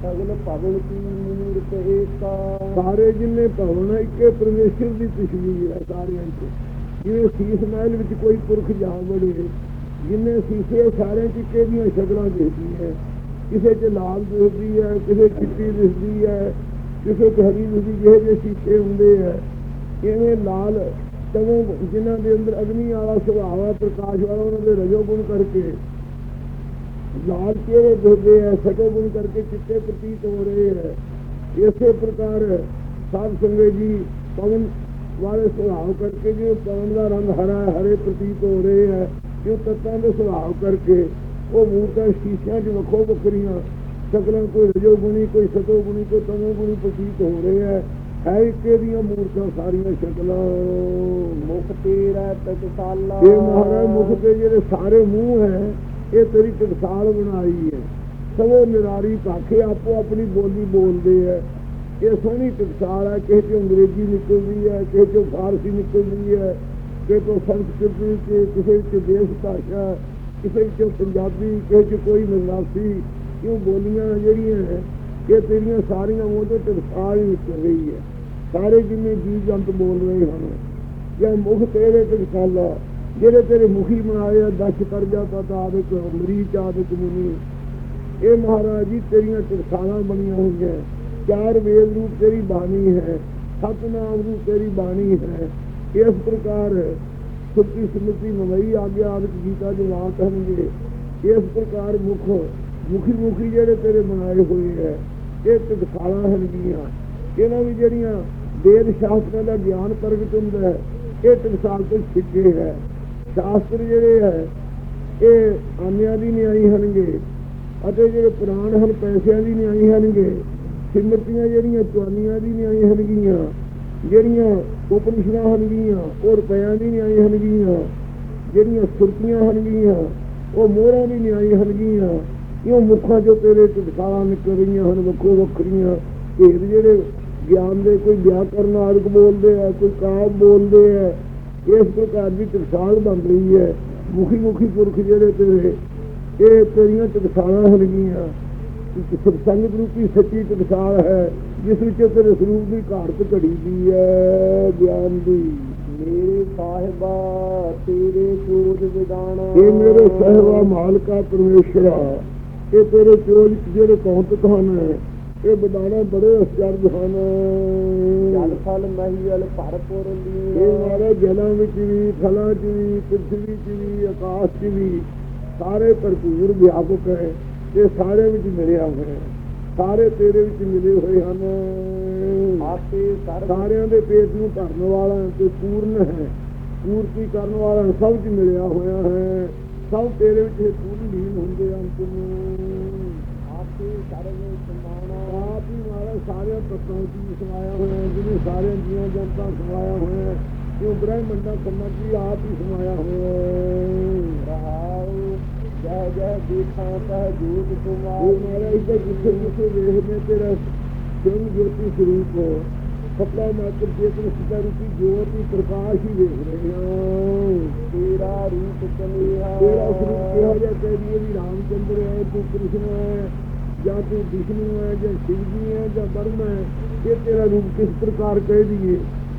ਸਗਲ ਭਵਨ ਕੀ ਮੂਰਤ ਏਕਾ ਸਾਰੇ ਜਿੰਨੇ ਭਵਨ ਹੈ, ਇੱਕੇ ਪਰਮੇਸ਼ਰ ਦੀ ਤਸਵੀਰ ਹੈ ਸਾਰਿਆਂ 'ਚ। ਜਿਵੇਂ ਸੀਸ ਮਹਿਲ ਵਿੱਚ ਕੋਈ ਪੁਰਖ ਜਾ ਵੜੇ ਜਿੰਨੇ ਸੀਸੇ ਸਾਰਿਆਂ 'ਚ ਇੱਕੇ ਦੀਆਂ ਸ਼ਕਲਾਂ ਦਿਖਦੀਆਂ ਕਿਸੇ 'ਚ ਲਾਲ ਦਿਖਦੀ ਹੈ ਕਿਸੇ ਚਿੱਟੀ ਦਿਖਦੀ ਹੈ ਕਿਸੇ 'ਚ ਹਰੀ ਦਿਖਦੀ ਜਿਹੇ ਜਿਹੇ ਸੀਸੇ ਹੁੰਦੇ ਹੈ। ਕਿਵੇਂ ਲਾਲ ਤਦੋਂ ਜਿਨ੍ਹਾਂ ਦੇ ਅੰਦਰ ਅਗਨੀ ਵਾਲਾ ਸੁਭਾਅ ਹੈ, ਪ੍ਰਕਾਸ਼ ਵਾਲਾ, ਉਹਨਾਂ ਦੇ ਰਜੋ ਗੁਣ ਕਰਕੇ। ਲਾਲ ਚਿਹਰੇ ਦਿਖਦੇ ਹੈ? ਸਤੋ ਗੁਣ ਕਰਕੇ ਚਿੱਟੇ ਪ੍ਰਤੀਤ ਹੋ ਰਹੇ ਹੈ। ਇਸੇ ਪ੍ਰਕਾਰ ਸਾਧ ਸੰਗਤ ਜੀ ਪਵਨ ਵਾਲੇ ਸੁਭਾਅ ਕਰਕੇ ਜੋ ਪਵਨ ਦਾ ਰੰਗ ਹਰਾ ਹਰੇ ਪ੍ਰਤੀਤ ਹੋ ਰਹੇ ਹੈ ਜੋ ਤੱਤਾਂ ਦੇ ਸੁਭਾਅ ਕਰਕੇ, ਉਹ ਮੂਰਤਾਂ, ਸ਼ੀਸ਼ਿਆਂ 'ਚ ਵੱਖੋ ਵੱਖਰੀਆਂ ਸ਼ਕਲਾਂ ਕੋਈ ਰਜੋ ਗੁਣੀ, ਕੋਈ ਸਤੋ ਗੁਣੀ, ਕੋਈ ਤਮੋ ਗੁਣੀ ਪ੍ਰਤੀਤ ਹੋ ਰਹੇ ਹੈ। ਹੈ ਇੱਕੇ ਦੀਆਂ ਮੂਰਤਾਂ ਸਾਰੀਆਂ ਸ਼ਕਲਾਂ। ਮੁਖ ਤੇਰਾ ਤਕਸਾਲਾ ਇਹ ਮਹਾਰਾਜ ਮੁਖ ਤੇ ਜਿਹੜੇ ਸਾਰੇ ਮੂੰਹ ਹੈ ਇਹ ਤੇਰੀ ਟਕਸਾਲ ਬਣਾਈ ਹੈ। ਸਭੋ ਨਿਰਾਰੀ ਭਾਖੇ ਆਪੋ ਆਪਣੀ ਬੋਲੀ ਬੋਲਦੇ ਹੈ। ਇਹ ਸੋਹਣੀ ਟਕਸਾਲ ਹੈ ਕਿਸੇ ਚ ਅੰਗਰੇਜ਼ੀ ਨਿਕਲਦੀ ਹੈ ਕਿਸੇ ਚ ਫਾਰਸੀ ਨਿਕਲਦੀ ਹੈ ਕਿਸੇ ਤੋਂ ਸੰਸਕ੍ਰਿਤ ਚ ਕਿਸੇ ਚ ਦੇਸ਼ ਭਾਸ਼ਾ ਕਿਸੇ ਚ ਪੰਜਾਬੀ ਕਿਸੇ ਚ ਕੋਈ ਮਰਾਸੀ ਕਿਉਂ ਬੋਲੀਆਂ ਜਿਹੜੀਆਂ ਹੈ ਇਹ ਤੇਰੀਆਂ ਸਾਰੀਆਂ ਮੂੰਹ ਤੋਂ ਟਕਸਾਲ ਹੀ ਨਿਕਲ ਰਹੀ ਹੈ ਸਾਰੇ ਜਿੰਨੇ ਜੀਵ ਜੰਤ ਬੋਲ ਰਹੇ ਹਨ, ਜਾਂ ਮੁਖ ਤੇਰੇ ਟਕਸਾਲਾ ਜਿਹੜੇ ਤੇਰੇ ਮੁਖੀ ਬਣਾਏ ਆ, ਦਸ਼ ਕਰਜਾ ਤਤ ਆਦਿਕ ਮਰੀਚ ਆਦਿਕ ਮੁਨੀ। ਇਹ ਮਹਾਰਾਜ ਜੀ, ਤੇਰੀਆਂ ਟਕਸਾਲਾਂ ਬਣੀਆਂ ਹੋਈਆਂ। ਚਾਰ ਵੇਦ ਰੂਪ ਤੇਰੀ ਬਾਣੀ ਹੈ, ਸਤਨਾਮ ਰੂਪ ਤੇਰੀ ਬਾਣੀ ਹੈ। ਇਸ ਪ੍ਰਕਾਰ ਸੁੱਤੀ ਸਮਿਤੀ ਮਵਈ ਆਗਿਆ ਆਦਿਕ ਗੀਤਾ ਦੇ ਵਾਕ ਹਨਗੇ ਇਸ ਪ੍ਰਕਾਰ ਮੁਖ, ਮੁਖੀ ਮੁਖੀ ਜਿਹੜੇ ਤੇਰੇ ਬਣਾਏ ਹੋਏ ਹੈ, ਇਹ ਟਕਸਾਲਾਂ ਹਨਗੀਆਂ ਇਹਨਾਂ ਵੀ ਜਿਹੜੀਆਂ ਵੇਦ ਸ਼ਾਸਤਰਾਂ ਦਾ ਗਿਆਨ ਪ੍ਰਗਟ ਹੁੰਦਾ ਹੈ। ਇਹ ਟਕਸਾਲ ਤੋਂ ਸਿੱਖੇ ਹੈ। ਸ਼ਾਸਤਰ ਜਿਹੜੇ ਹੈ, ਇਹ ਆਨਿਆਂ ਦੀ ਨਿਆਈ ਹਨਗੇ ਅਤੇ ਜਿਹੜੇ ਪੁਰਾਣ ਹਨ, ਪੈਸਿਆਂ ਦੀ ਨਿਆਈ ਹਨਗੇ ਸਿਮਰਤੀਆਂ ਜਿਹੜੀਆਂ ਚਵਾਨੀਆਂ ਦੀ ਨਿਆਈ ਹਨਗੀਆਂ ਜਿਹੜੀਆਂ ਉਪਨਿਸ਼ਦਾਂ ਹਨਗੀਆਂ ਉਹ ਰੁਪਿਆਂ ਦੀ ਨਿਆਈ ਹਨਗੀਆਂ ਜਿਹੜੀਆਂ ਸੁਰਤੀਆਂ ਹਨਗੀਆਂ ਉਹ ਮੋਹਰਾਂ ਦੀ ਨਿਆਈ ਹਨਗੀਆਂ ਇਹ ਮੁੱਖਾਂ ਚੋਂ ਤੇਰੇ ਟਕਸਾਲਾਂ ਨਿਕਲ ਰਹੀਆਂ ਹਨ ਵੱਖੋ ਵੱਖਰੀਆਂ ਭੇਦ ਜਿਹੜੇ ਗਿਆਨ ਦੇ ਕੋਈ ਵਿਆਕਰਨ ਆਦਿਕ ਬੋਲਦੇ ਆ ਕੋਈ ਕਾਵ ਬੋਲਦੇ ਆ ਇਸ ਪ੍ਰਕਾਰ ਦੀ ਟਕਸਾਲ ਬਣ ਰਹੀ ਹੈ। ਮੁਖੀ ਮੁਖੀ ਪੁਰਖ ਜਿਹੜੇ ਤੇਰੇ ਇਹ ਤੇਰੀਆਂ ਟਕਸਾਲਾਂ ਹੋਣਗੀਆਂ। ਕਿ ਸਤਸੰਗ ਰੂਪੀ ਸੱਚੀ ਟਕਸਾਲ ਹੈ ਜਿਸ ਵਿੱਚ ਤੇਰੇ ਸਰੂਪ ਦੀ ਘਾਟ ਘੜੀ ਦੀ ਹੈ ਗਿਆਨ ਦੀ। ਮੇਰੇ ਸਾਹਿਬਾ ਤੇਰੇ ਚੋਜ ਵਿਦਾਨਾ ਇਹ ਮੇਰੇ ਸਹਿਵਾ ਮਾਲਕਾ ਪਰਮੇਸ਼ਰਾ ਇਹ ਤੇਰੇ ਚੋਜ ਜਿਹੜੇ ਕੌਂਤਕ ਹਨ ਇਹ ਬਦਾਨਾ ਬੜੇ ਅਸਚਰਜ ਹਨ। ਜਲ ਫਲ ਮਹੀਲ ਭਰਪੁਰ ਇਹ ਲੀਨਾ ਮਾਰੇ ਜਲਾਂ ਵਿੱਚ ਵੀ ਫਲਾਂ 'ਚ ਵੀ ਪ੍ਰਿਥਵੀ 'ਚ ਵੀ ਆਕਾਸ਼ 'ਚ ਵੀ। ਸਾਰੇ ਭਰਪੂਰ ਵਿਆਪਕ ਹੈ। ਤੇ ਸਾਰੇ ਵਿੱਚ ਮਿਲਿਆ ਹੋਇਆ ਹੈ। ਸਾਰੇ ਤੇਰੇ ਵਿੱਚ ਮਿਲੇ ਹੋਏ ਹਨ। ਆਪੇ ਸਾਰਿਆਂ ਦੇ ਪੇਟ ਨੂੰ ਭਰਨ ਵਾਲਾ ਤੇ ਪੂਰਨ ਹੈ। ਪੂਰਤੀ ਕਰਨ ਵਾਲਾ ਸਭ 'ਚ ਮਿਲਿਆ ਹੋਇਆ ਹੈ। ਸਭ ਤੇਰੇ ਵਿੱਚ ਪੂਰਨ ਲੀਨ ਹੁੰਦੇ ਹਨ। ਤੈਨੂੰ ਆਪੇ ਸਰਬ ਸਮਾਨਾ ਆਪ ਸਾਰਿਆਂ ਤੱਤਾਂ ਹੀ ਸਮਾਇਆ ਹੋਇਆ ਜਿਹਨੇ ਸਾਰਿਆਂ ਜੀਵਾਂ ਜਨਤਾ ਸਮਾਇਆ ਹੋਇਆ ਹੈ ਕਿਉਂ ਬ੍ਰਹਮੰਡਾ ਕੰਮਾਂ ਜੀ ਆਪ ਹੀ ਸਮਾਇਆ ਹੋਇਆ ਰਹਾਉ ਜੈ ਜੈ ਦੇਖਾਂ ਤਹ ਜੂਤ ਉਹ ਕੁਮਾਰ ਮਾਰਾ ਇੱਥੇ ਜਿੱਥੇ ਜਿੱਥੇ ਵੇਖਦੇ ਤੇਰਾ ਸਿੰਘ ਜੋਤੀ ਸਰੂਪ ਸੱਤਾ ਮਾਤਰ ਚੇਤਨ ਸਿੱਧਾ ਰੂਪੀ ਜੋਤੀ ਪ੍ਰਕਾਸ਼ ਹੀ ਵੇਖ ਰਹੇ ਹਾਂ। ਤੇਰਾ ਰੂਪ ਕਨਿਆ ਤੇਰਾ ਸਰੂਪ ਕਿਹੋ ਜਿਹਾ ਦਈਏ ਵੀ ਰਾਮਚੰਦਰ ਹੈ ਤੂੰ ਕ੍ਰਿਸ਼ਨ ਹੈ। ਜਾਂ ਤੂੰ ਵਿਸ਼ਨੂੰ ਹੈ ਜਾਂ ਸ਼ਿਵ ਜੀ ਹੈ ਜਾਂ ਬਰਮ ਹੈ ਇਹ ਤੇਰਾ ਰੂਪ ਕਿਸ ਪ੍ਰਕਾਰ ਕਹਿ ਦਈਏ?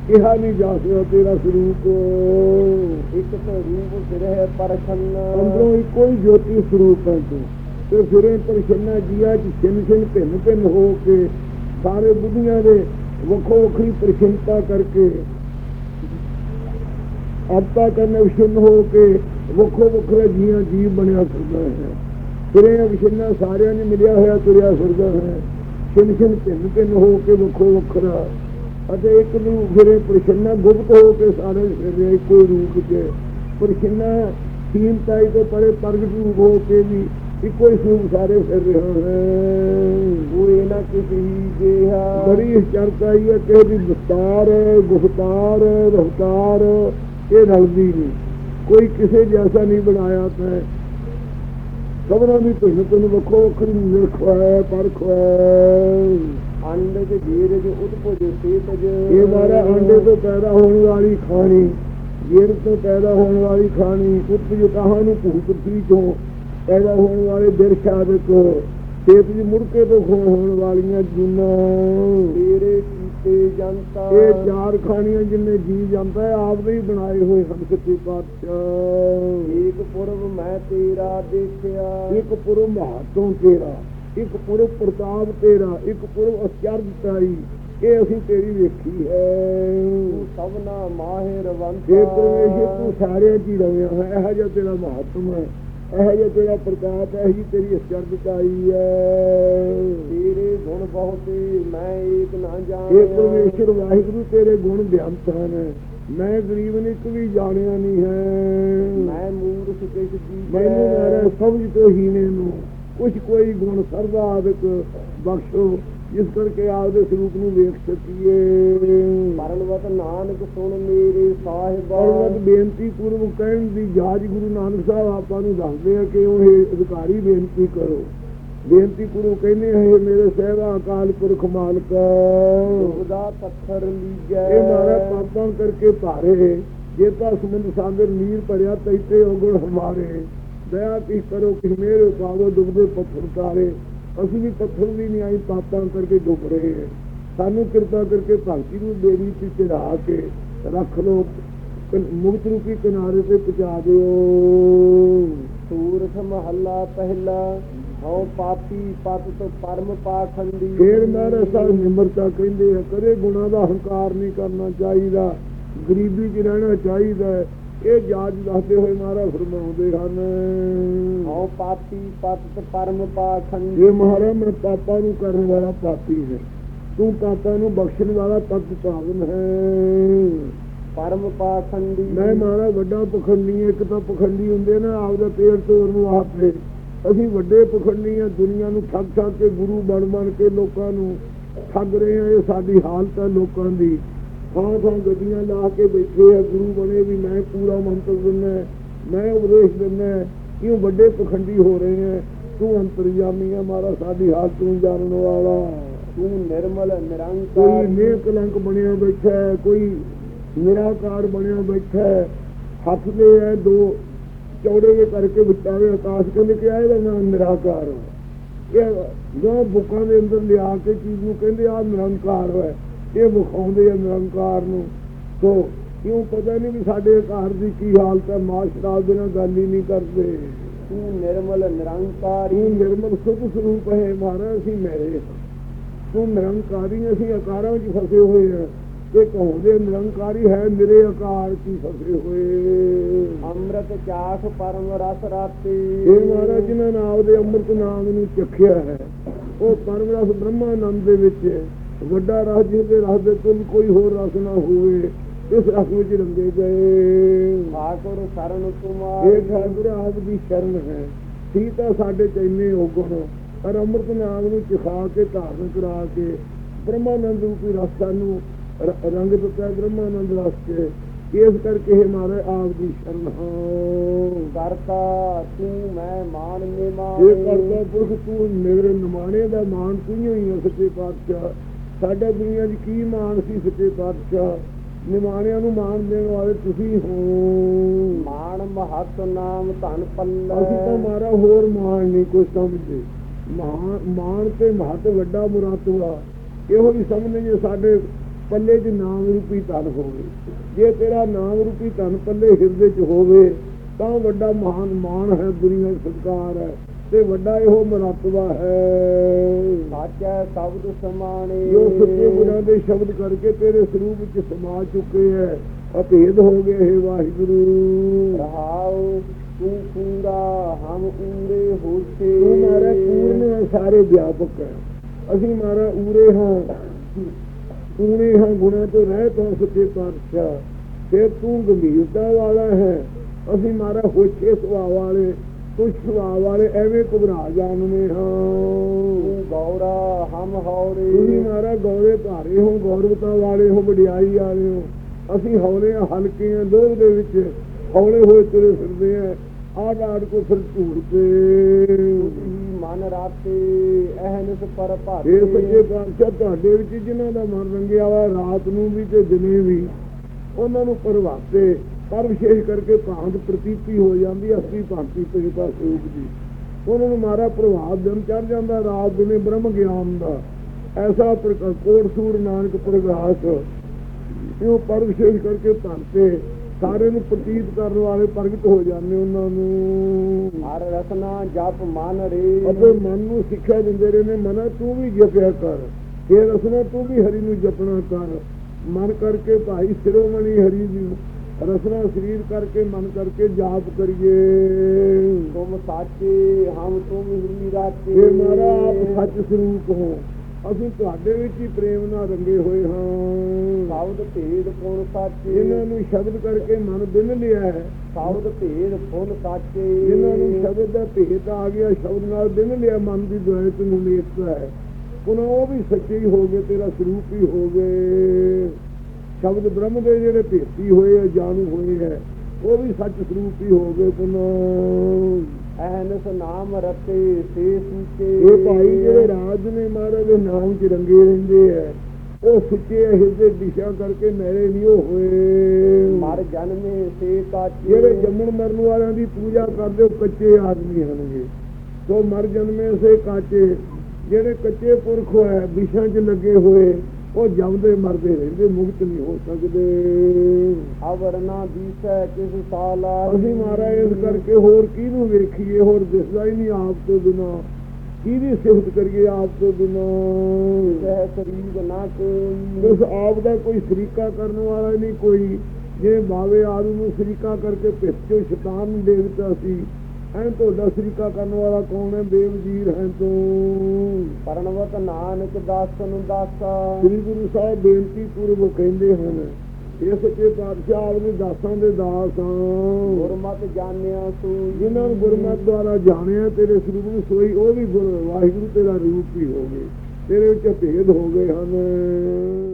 ਕਿਹਾ ਨਹੀਂ ਜਾ ਸਕਦਾ ਤੇਰਾ ਸਰੂਪ। ਇੱਕ ਤਾਂ ਰੂਪ ਸਿਰਹਿ ਪਰਛਨ ਅੰਦਰੋਂ ਹੀ ਜੋਤੀ ਸਰੂਪ ਹੈ ਤੂੰ। ਤੇ ਫਿਰੇ ਪਰਛਨਾ ਜੀਆ ਚ ਛਿਨ ਛਿਨ ਭਿੰਨ ਭਿੰਨ ਹੋ ਕੇ ਸਾਰੇ ਬੁੱਧੀਆਂ ਦੇ ਵੱਖੋ ਵੱਖਰੀ ਪ੍ਰਸ਼ੰਸਾ ਕਰਕੇ ਆਪਤਾ ਕਰਨੇ ਵਿਸ਼ਨ ਹੋ ਕੇ ਵੱਖੋ ਵੱਖਰੇ ਜੀਆਂ ਜੀਵ ਬਣਿਆ ਫਿਰਦਾ ਹੈ। ਫਿਰੇ ਵਿਸ਼ਨਾ ਸਾਰਿਆਂ ਨੇ ਮਿਲਿਆ ਹੋਇਆ ਤੁਰਿਆ ਫਿਰਦਾ ਹੈ ਛਿਨ ਛਿਨ ਭਿੰਨ ਭਿੰਨ ਹੋ ਕੇ ਵੱਖੋ ਵੱਖਰਾ। ਅਤੇ ਇੱਕ ਨੂੰ ਫਿਰੇ ਪ੍ਰਸ਼ੰਨਾ ਗੁਪਤ ਹੋ ਕੇ ਸਾਰੇ ਫਿਰ ਇੱਕੋ ਰੂਪ 'ਚ। ਪ੍ਰਸ਼ੰਨਾ ਸੀਮਤਾਈ ਤੋਂ ਪਰੇ ਪ੍ਰਗਟ ਰੂਪ ਹੋ ਕੇ ਵੀ ਇੱਕੋ ਹੀ ਸਰੂਪ ਸਾਰੇ ਫਿਰ ਰਹੇ ਹਨ ਹੋਏ ਨਾ ਕਿਸੇ ਜਿਹਾ ਬੜੀ ਚਰਚਾ ਆਈ ਹੈ ਕਿ ਇਹਦੀ ਵਿਸਤਾਰ ਗੁਫਤਾਰ ਰਫਤਾਰ ਇਹ ਰਲਦੀ ਨਹੀਂ। ਕੋਈ ਕਿਸੇ ਜੈਸਾ ਨਹੀਂ ਬਣਾਇਆ ਤਾਂ ਸਭਨਾਂ ਦੀ ਭਿੰਨ ਭਿੰਨ ਵੱਖੋ ਵੱਖਰੀ ਨਿਰਖ ਹੈ ਪਰਖ ਹੈ ਉਤਪੁਜ ਸੇਤਜ ਇਹ ਮਾਰਾ ਆਂਡੇ ਤੋਂ ਪੈਦਾ ਹੋਣ ਵਾਲੀ ਖਾਣੀ ਜੇਰ ਤੋਂ ਪੈਦਾ ਹੋਣ ਵਾਲੀ ਖਾਣੀ ਉਤਪਜ ਕਹਾਂ ਨੂੰ ਭੂਤ ਪ੍ਰੀ ਤੋਂ ਪੈਦਾ ਹੋਣ ਵਾਲੇ ਬਿਰਸ਼ਾਦਕ ਸੇਤ ਜੀ ਮੁੜ ਕੇ ਤੋਂ ਹੋਣ ਵਾਲੀਆਂ ਜੁਨਾ। ਤੇਰੇ ਜਨਤਾ ਇਹ ਚਾਰ ਖਾਣੀਆਂ ਜਿੰਨੇ ਜੀ ਜਾਂਦਾ ਹੈ ਆਪ ਦੇ ਹੀ ਬਣਾਏ ਹੋਏ ਹਨ ਸੱਚੇ ਪਾਤਸ਼ਾਹ। ਏਕ ਪੁਰਬ ਮੈਂ ਤੇਰਾ ਦੇਖਿਆ। ਇੱਕ ਪੁਰਬ ਮਹਾਤੋਂ ਤੇਰਾ ਇੱਕ ਪੁਰਬ ਪ੍ਰਤਾਪ ਤੇਰਾ ਇੱਕ ਪੁਰਬ ਅਚਰਜਤਾਈ ਇਹ ਅਸੀਂ ਤੇਰੀ ਵੇਖੀ ਹੈ। ਤੂੰ ਸਭਨਾ ਮਾਹਿਰ ਵੰਤ ਜੇ ਪਰਮੇਸ਼ਰ ਤੂੰ ਸਾਰਿਆਂ ਹੀ ਰਵਿਆ ਹੈ ਇਹੋ ਜਿਹਾ ਤੇਰਾ ਮਹੱਤਵ ਹੈ। ਇਹੋ ਜਿਹਾ ਤੇਰਾ ਪ੍ਰਤਾਪ ਹੈ ਜੀ ਤੇਰੀ ਅਚਰਜਤਾਈ ਹੈ। ਤੇਰੇ ਗੁਣ ਬਹੁਤੇ ਮੈਂ ਏਕ ਨਾ ਇਹ ਜਾਣਿਆ ਪਰਮੇਸ਼ਰ ਵਾਹਿਗੁਰੂ ਤੇਰੇ ਗੁਣ ਬਿਆੰਤ ਹਨ। ਮੈਂ ਗਰੀਬ ਨੇ ਇੱਕ ਵੀ ਜਾਣਿਆ ਨਹੀਂ ਹੈ। ਮੈਂ ਮੂਰਖ ਕਿਸ ਜੀ ਮੈਨੂੰ ਮਾਰਾ ਸਮਝ ਤੋਂ ਹੀਨੇ ਨੂੰ ਕੁਛ ਕੋਈ ਗੁਣ ਸਰਵਾਦਕ ਬਖਸ਼ੋ। ਜਿਸ ਕਰਕੇ ਆਪਦੇ ਸਰੂਪ ਨੂੰ ਵੇਖ ਸਕੀਏ। ਮਰਨਵਤ ਨਾਨਕ ਸੁਣ ਮੇਰੇ ਸਾਹਿਬਾ। ਪਰਵਤ ਬੇਨਤੀ ਪੂਰਵਕ ਕਹਿਣ ਦੀ ਜਾਜ ਗੁਰੂ ਨਾਨਕ ਸਾਹਿਬ ਆਪਾਂ ਨੂੰ ਦੱਸਦੇ ਆ ਕਿ ਉਹ ਅਧਿਕਾਰੀ ਬੇਨਤੀ ਕਰੋ। ਬੇਨਤੀ ਪੂਰਵਕ ਕਹਿੰਦੇ ਆ ਇਹ ਮੇਰੇ ਸਹਿਬਾ ਅਕਾਲ ਪੁਰਖ ਮਾਲਕ। ਦੁਬਦਾ ਪੱਥਰ ਲੀਜੈ। ਇਹ ਮਾਰਾ ਪਾਪਾਂ ਕਰਕੇ ਭਾਰੇ ਜੇ ਤਾਂ ਸਮੁੰਦ ਸਾਗਰ ਨੀਰ ਭਰਿਆ ਤੈਤੇ ਔਗਣ ਹਮਾਰੇ। ਦਇਆ ਕੀ ਕਰੋ ਕਿ ਮੇਰੇ ਪਾਵੋ ਡੁੱਬਦੇ ਪੱਥਰ ਤਾਰੇ। ਅਸੀਂ ਵੀ ਪੱਥਰ ਵੀ ਨਹੀਂ ਆਈ ਪਾਪਾਂ ਕਰਕੇ ਡੁੱਬ ਰਹੇ ਹਾਂ। ਸਾਨੂੰ ਕਿਰਪਾ ਕਰਕੇ ਭਗਤੀ ਨੂੰ ਦੇਵੀ ਤੇ ਚੜਾ ਕੇ ਰੱਖ ਲੋ ਮੁਕਤ ਰੂਪੀ ਕਿਨਾਰੇ ਤੇ ਪਹੁੰਚਾ ਦਿਓ। ਸੂਰਠ ਮਹੱਲਾ ਪਹਿਲਾ ਹਉ ਪਾਪੀ ਪਤ ਤੋਂ ਪਰਮ ਪਾਖੰਡੀ। ਫੇਰ ਮਾਰਾ ਸਾਹਿਬ ਨਿਮਰਤਾ ਕਹਿੰਦੇ ਆ ਕਦੇ ਗੁਣਾ ਦਾ ਹੰਕਾਰ ਨਹੀਂ ਕਰਨਾ ਚਾਹੀਦਾ। ਗਰੀਬੀ 'ਚ ਰਹਿਣਾ ਚਾਹੀਦਾ। ਇਹ ਜਾਜ ਦੱਸਦੇ ਹੋਏ ਮਹਾਰਾਜ ਫਰਮਾਉਂਦੇ ਹਨ ਹਉ ਪਾਪੀ ਪਤ ਪਰਮ ਪਾਖੰਡੀ। ਇਹ ਮਹਾਰਾਜ ਮੈਂ ਪਾਪਾਂ ਨੂੰ ਕਰਨ ਵਾਲਾ ਪਾਪੀ ਹੈ। ਤੂੰ ਪਾਪਾਂ ਨੂੰ ਬਖਸ਼ਣ ਵਾਲਾ ਤਤ ਪਾਵਨ ਹੈ। ਪਰਮ ਪਾਖੰਡੀ ਮੈਂ ਮਾਰਾ ਵੱਡਾ ਪਖੰਡੀ ਇੱਕ ਤਾਂ ਪਖੰਡੀ ਹੁੰਦੇ ਨਾ ਆਪਦਾ ਪੇਟ ਤੋੜ ਨੂੰ ਆਪੇ। ਅਸੀਂ ਵੱਡੇ ਪਖੰਡੀ ਆ ਦੁਨੀਆ ਨੂੰ ਠੱਗ ਠੱਗ ਕੇ ਗੁਰੂ ਬਣ ਬਣ ਕੇ ਲੋਕਾਂ ਨੂੰ ਠੱਗ ਰਹੇ ਆ ਇਹ ਸਾਡੀ ਹਾਲਤ ਹੈ ਲੋਕਾਂ ਦੀ। ਥਾਂ ਥਾਂ ਗੱਡੀਆਂ ਲਾ ਕੇ ਬੈਠੇ ਆ ਗੁਰੂ ਬਣੇ ਵੀ ਮੈਂ ਪੂਰਾ ਮੰਤਰ ਦਿੰਦਾ ਮੈਂ ਉਪਦੇਸ਼ ਦਿੰਦਾ ਕਿਉਂ ਵੱਡੇ ਪਖੰਡੀ ਹੋ ਰਹੇ ਆ ਤੂੰ ਅੰਤਰਜਾਮੀ ਆ ਮਾਰਾ ਸਾਡੀ ਹਾਲਤ ਨੂੰ ਜਾਣਨ ਵਾਲਾ। ਤੂੰ ਨਿਰਮਲ ਕੋਈ ਨਿਰੰਕਾਰ ਨੇਕ ਕਲੰਕ ਬਣਿਆ ਬੈਠਾ ਹੈ ਕੋਈ ਨਿਰਾਕਾਰ ਬਣਿਆ ਬੈਠਾ ਹੈ। ਹੱਥ ਦੇ ਹੈ ਦੋ ਚੌੜੇ ਜਿਹੇ ਕਰਕੇ ਵਿਚਾਰੇ ਆਕਾਸ਼ ਕਹਿੰਦੇ ਕਿ ਆ ਇਹਦਾ ਨਾਮ ਨਿਰਾਕਾਰ। ਹੈ ਇਹ ਜੋ ਬੁੱਕਾਂ ਦੇ ਅੰਦਰ ਲਿਆ ਕੇ ਚੀਜ਼ ਨੂੰ ਕਹਿੰਦੇ ਆ ਨਿਰੰਕਾਰ ਹੈ। ਇਹ ਵਿਖਾਉਂਦੇ ਆ ਨਿਰੰਕਾਰ ਨੂੰ। ਤੋ ਕਿਉਂ ਪਤਾ ਨਹੀਂ ਵੀ ਸਾਡੇ ਘਰ ਦੀ ਕੀ ਹਾਲਤ ਹੈ? ਮਾਂ ਸ਼ਰਾਬ ਦੇ ਨਾਲ ਗੱਲ ਹੀ ਨਹੀਂ ਕਰਦੇ। ਤੂੰ ਨਿਰਮਲ ਨਿਰੰਕਾਰੀ। ਤੂੰ ਨਿਰਮਲ ਸੁਧ ਸਰੂਪ ਹੈ ਮਹਾਰਾਜ ਅਸੀਂ ਮੇਰੇ ਹਾਂ। ਤੂੰ ਨਿਰੰਕਾਰੀ ਅਸੀਂ ਆਕਾਰਾਂ ਵਿੱਚ ਫਸੇ ਹੋਏ ਹਾਂ। ਤੇ ਕਹੋਂਦੇ ਨਿਰੰਕਾਰੀ ਹੈ ਨਿਰੇ ਆਕਾਰ ਕੀ ਫਸੇ ਹੋਏ। ਅੰਮ੍ਰਿਤ ਚਾਖ ਪਰਮ ਰਸ ਰਾਤੀ। ਇਹ ਮਹਾਰਾਜ ਜਿਨ੍ਹਾਂ ਨੇ ਆਪਦੇ ਅੰਮ੍ਰਿਤ ਨਾਮ ਨੂੰ ਚਖਿਆ ਹੈ ਉਹ ਪਰਮ ਰਸ ਬ੍ਰਹਮਾਨੰਦ ਦੇ ਵਿੱਚ ਹੈ। ਵੱਡਾ ਰਸ ਜਿਹਦੇ ਰਸ ਦੇ ਤੁਲ ਕੋਈ ਹੋਰ ਰਸ ਨਾ ਹੋਵੇ ਇਸ ਰਸ ਵਿੱਚ ਰੰਗੇ ਗਏ। ਠਾਕੁਰ ਸਰਨ ਤੁਮਾਰ ਇਹ ਠਾਕੁਰ ਆਪ ਦੀ ਸ਼ਰਨ ਹੈ। ਸੀ ਤਾਂ ਸਾਡੇ ਚ ਇੰਨੇ ਔਗਣ ਪਰ ਅੰਮ੍ਰਿਤ ਨਾਮ ਨੂੰ ਚਖਾ ਕੇ ਧਾਰਨ ਕਰਾ ਕੇ ਬ੍ਰਹਮਾਨੰਦ ਰੂਪੀ ਰਸ ਸਾਨੂੰ ਰ- ਰੰਗ ਦਿੱਤਾ ਹੈ ਬ੍ਰਹਮਾਨੰਦ ਰਸ ਕੇ ਇਸ ਕਰਕੇ ਇਹ ਮਾਰੇ ਆਪ ਦੀ ਸ਼ਰਨ ਹਾਂ। ਕਰਤਾ ਤੂੰ ਮੈਂ ਮਾਨ ਇਹ ਨਿਮਾਨ ਕਰਦਾ ਪੁਰਖ ਤੂੰ ਮੇਰੇ ਨਿਮਾਣੇ ਦਾ ਮਾਨ ਤੂੰ ਹੀ ਹੋਈ ਹੈ ਸੱਚੇ ਪਾਤਸ਼ਾਹ। ਸਾਡਾ ਦੁਨੀਆ 'ਚ ਕੀ ਮਾਨ ਸੀ ਸੱਚੇ ਪਾਤਸ਼ਾਹ? ਨਿਮਾਣਿਆਂ ਨੂੰ ਮਾਨ ਦੇਣ ਵਾਲੇ ਤੁਸੀਂ ਹੋ। ਮਾਨ ਮਹਤ ਨਾਮ ਧਨ ਪੱਲੇ। ਅਸੀਂ ਤਾਂ ਮਾਰਾ ਹੋਰ ਮਾਣ ਨਹੀਂ ਕੋਈ ਸਮਝਦੇ। ਮਾਣ ਮਾਣ ਤੇ ਮਹੱਤ ਵੱਡਾ ਮੁਰਾਤਵਾ ਇਹੋ ਵੀ ਸਮਝਦੇ ਜੇ ਸਾਡੇ ਪੱਲੇ 'ਚ ਨਾਮ ਰੂਪੀ ਧਨ ਹੋਵੇ। ਜੇ ਤੇਰਾ ਨਾਮ ਰੂਪੀ ਧਨ ਪੱਲੇ ਹਿਰਦੇ 'ਚ ਹੋਵੇ ਤਾਂ ਵੱਡਾ ਮਹਾਨ ਮਾਣ ਹੈ ਦੁਨੀਆ 'ਚ ਸਤਿਕਾਰ ਹੈ। ਤੇ ਵੱਡਾ ਇਹੋ ਮੁਰਾਤਵਾ ਹੈ। ਸਾਚੈ ਸ਼ਬਦ ਸਮਾਣੇ। ਜੋ ਸੱਚੇ ਗੁਰਾਂ ਦੇ ਸ਼ਬਦ ਕਰਕੇ ਤੇਰੇ ਸਰੂਪ ਵਿੱਚ ਸਮਾ ਚੁੱਕੇ ਹੈ। ਅਭੇਦ ਹੋ ਗਏ ਹੈ ਵਾਹਿਗੁਰੂ। ਰਹਾਉ ਤੂੰ ਪੂਰਾ ਹਮ ਊਰੇ ਹੋਸੇ ਤੂੰ ਮਾਰਾ ਪੂਰਨ ਸਾਰੇ ਵਿਆਪਕ ਹੈ। ਅਸੀਂ ਮਾਰਾ ਊਰੇ ਹਾਂ। ਊਰੇ ਹਾਂ ਗੁਣਾ ਤੋਂ ਰਹਿਤ ਹਾਂ ਸੱਚੇ ਪਾਤਸ਼ਾਹ। ਫਿਰ ਤੂੰ ਗੰਭੀਰਤਾ ਵਾਲਾ ਹੈ। ਅਸੀਂ ਮਾਰਾ ਹੋਛੇ ਸੁਭਾਅ ਵਾਲੇ। ਕੁਛ ਸੁਭਾਅ ਵਾਲੇ ਐਵੇਂ ਘਬਰਾ ਜਾਣਦੇ ਹਾਂ। ਗੌਰਾ ਹਮ ਤੁਸੀਂ ਹੌਰੇ ਮਾਰਾ ਗੌਰੇ ਭਾਰੇ ਹੋ ਗੌਰਵਤਾ ਵਾਲੇ ਹੋ ਵਡਿਆਈ ਵਾਲੇ ਹੋ। ਅਸੀਂ ਹੌਲੇ ਹਾਂ, ਹਲਕੇ ਆ ਲੋਭ ਦੇ ਵਿੱਚ ਹੌਲੇ ਹੋਏ ਤੁਰੇ ਫਿਰਦੇ ਆ ਆੜ ਆੜ ਕੋ ਫਿਰ ਝੂੜ ਕੇ। ਮਨ ਰਾਤੇ ਅਹਨਸ ਪਰ ਭਾਤੇ ਇਹ ਸੱਚੇ ਪਾਤਸ਼ਾਹ ਤੁਹਾਡੇ ਵਿੱਚ ਜਿਨ੍ਹਾਂ ਦਾ ਮਨ ਰੰਗਿਆ ਵਾ ਰਾਤ ਨੂੰ ਵੀ ਤੇ ਦਿਨੇ ਵੀ ਉਹਨਾਂ ਨੂੰ ਪ੍ਰਭਾਤੇ ਪਰ ਵਿਸ਼ੇਸ਼ ਕਰਕੇ ਭਾਂਤ ਪ੍ਰਤੀਤੀ ਹੋ ਜਾਂਦੀ ਅਸਲੀ ਭਾਂਤੀ ਪਰਿਪਾ ਸਰੂਪ ਦੀ ਉਹਨਾਂ ਨੂੰ ਮਾਰਾ ਪ੍ਰਭਾਵ ਦਿਨ ਚੜ ਜਾਂਦਾ ਰਾਤ ਦਿਨੇ ਬ੍ਰਹਮ ਗਿਆਨ ਦਾ। ਐਸਾ ਕੋਟ ਸੂਰ ਨਾਨਕ ਪ੍ਰਗਾਸ। ਇਹ ਪਰ ਵਿਸ਼ੇਸ਼ ਕਰਕੇ ਭਾਂਤੇ ਸਾਰੇ ਨੂੰ ਪ੍ਰਤੀਤ ਕਰਨ ਵਾਲੇ ਪ੍ਰਗਟ ਹੋ ਜਾਂਦੇ ਉਹਨਾਂ ਨੂੰ। ਹਰ ਰਸਨਾ ਜਪ ਮਨ ਰੇ। ਅਤੇ ਮਨ ਨੂੰ ਸਿੱਖਿਆ ਦਿੰਦੇ ਰਹੇ ਨੇ ਮਨਾ ਤੂੰ ਵੀ ਜਪਿਆ ਕਰ। ਫੇਰ ਰਸਨਾ ਤੂੰ ਵੀ ਹਰੀ ਨੂੰ ਜਪਣਾ ਕਰ। ਮਨ ਕਰਕੇ ਭਾਈ ਸਿਰੋਮਣੀ ਹਰੀ ਜੀ ਰਸਨਾ ਸਰੀਰ ਕਰਕੇ ਮਨ ਕਰਕੇ ਜਾਪ ਕਰੀਏ। ਤੁਮ ਸਾਚੇ ਹਮ ਤੁਮ ਹੀ ਰਾਤੇ ਇਹ ਮਾਰਾ ਆਪ ਸੱਚ ਸਰੂਪ ਹੋ। ਅਸੀਂ ਤੁਹਾਡੇ ਵਿੱਚ ਹੀ ਪ੍ਰੇਮ ਨਾਲ ਰੰਗੇ ਹੋਏ ਹਾਂ। ਸ਼ਬਦ ਭੇਦ ਪੁਨ ਸਾਚੇ। ਇਹਨਾਂ ਨੂੰ ਸ਼ਬਦ ਕਰਕੇ ਮਨ ਬਿਨ ਲਿਆ ਹੈ। ਸ਼ਬਦ ਭੇਦ ਪੁਨ ਸਾਚੇ। ਇਹਨਾਂ ਨੂੰ ਸ਼ਬਦ ਦਾ ਭੇਤ ਆ ਗਿਆ ਸ਼ਬਦ ਨਾਲ ਬਿਨ ਲਿਆ ਮਨ ਦੀ ਦੁਆਇਤ ਨੂੰ ਨੇਕਤਾ ਹੈ। ਉਹਨਾਂ ਉਹ ਵੀ ਸੱਚੇ ਹੀ ਹੋ ਗਏ ਤੇਰਾ ਸਰੂਪ ਹੀ ਹੋ ਗਏ। ਸ਼ਬਦ ਬ੍ਰਹਮ ਦੇ ਜਿਹੜੇ ਭੇਤੀ ਹੋਏ ਆ ਜਾਣੂ ਹੋਏ ਹੈ ਉਹ ਵੀ ਸੱਚ ਸਰੂਪ ਹੀ ਹੋ ਗਏ ਪੁਨः ਅਹਨਸ ਨਾਮ ਰਤੇ ਸੇ ਸੂਚੇ। ਇਹ ਭਾਈ ਜਿਹੜੇ ਰਾਜ ਨੇ ਮਹਾਰਾਜ ਦੇ ਨਾਮ 'ਚ ਰੰਗੇ ਰਹਿੰਦੇ ਐ ਉਹ ਸੁੱਚੇ ਹਿਰਦੇ ਦਿਸ਼ਾ ਕਰਕੇ ਮੇਰੇ ਨਹੀਂ ਉਹ ਹੋਏ। ਮਰ ਜਨਮੇ ਸੇ ਕਾਚੇ। ਜਿਹੜੇ ਜੰਮਣ ਮਰਨ ਵਾਲਿਆਂ ਦੀ ਪੂਜਾ ਕਰਦੇ ਉਹ ਕੱਚੇ ਆਦਮੀ ਹਨਗੇ ਸੋ ਮਰ ਜਨਮੇ ਸੇ ਕਾਚੇ। ਜਿਹੜੇ ਕੱਚੇ ਪੁਰਖ ਹੋਏ ਵਿਸ਼ਾਂ 'ਚ ਲੱਗੇ ਹੋਏ ਉਹ ਜਮਦੇ ਮਰਦੇ ਰਹਿੰਦੇ ਮੁਕਤ ਨਹੀਂ ਹੋ ਸਕਦੇ। ਅਵਰਨਾ ਦੀਸੈ ਕਿਸ ਸਾਲਾ ਅਸੀਂ ਮਹਾਰਾਜ ਇਸ ਕਰਕੇ ਹੋਰ ਕਿਹਨੂੰ ਵੇਖੀਏ? ਹੋਰ ਦਿਸਦਾ ਹੀ ਨਹੀਂ ਆਪ ਤੋਂ ਬਿਨਾ। ਕਿਹਦੀ ਸਿਫਤ ਕਰੀਏ ਆਪ ਤੋਂ ਬਿਨਾ? ਸਹਿ ਸਰੀਰ ਨਾ ਕੋਈ। ਉਸ ਆਪ ਦਾ ਕੋਈ ਸਰੀਕਾ ਕਰਨ ਵਾਲਾ ਨਹੀਂ ਕੋਈ। ਜੇ ਬਾਵੇ ਆਦੂ ਨੂੰ ਸਰੀਕਾ ਕਰਕੇ ਪਿੱਛ ਸ਼ੈਤਾਨ ਨੂੰ ਦੇ ਦਿੱਤਾ ਸੀ। ਐਂ ਤੁਹਾਡਾ ਸਰੀਕਾ ਕਰਨ ਵਾਲਾ ਕੌਣ ਹੈ? ਬੇਵਜ਼ੀਰ ਹੈ ਤੂੰ। ਪਰਣਵਤ ਨਾਨਕ ਦਾਸਨ ਦਾਸਾ। ਸ੍ਰੀ ਗੁਰੂ ਸਾਹਿਬ ਬੇਨਤੀ ਪੂਰਵਕ ਕਹਿੰਦੇ ਹਨ ਇਹ ਸੱਚੇ ਪਾਤਸ਼ਾਹ ਆਪਦੇ ਦਾਸਾਂ ਦੇ ਦਾਸ ਹਾਂ ਗੁਰਮਤਿ ਜਾਣਿਆ ਤੂੰ। ਜਿਨ੍ਹਾਂ ਨੂੰ ਗੁਰਮਤਿ ਦੁਆਰਾ ਜਾਣਿਆ ਤੇਰੇ ਸਰੂਪ ਨੂੰ ਸੋਈ ਉਹ ਵੀ ਗੁਰ ਵਾਹਿਗੁਰੂ ਤੇਰਾ ਰੂਪ ਹੀ ਹੋ ਗਏ। ਤੇਰੇ ਵਿੱਚ ਭੇਦ ਹੋ ਗਏ ਹਨ।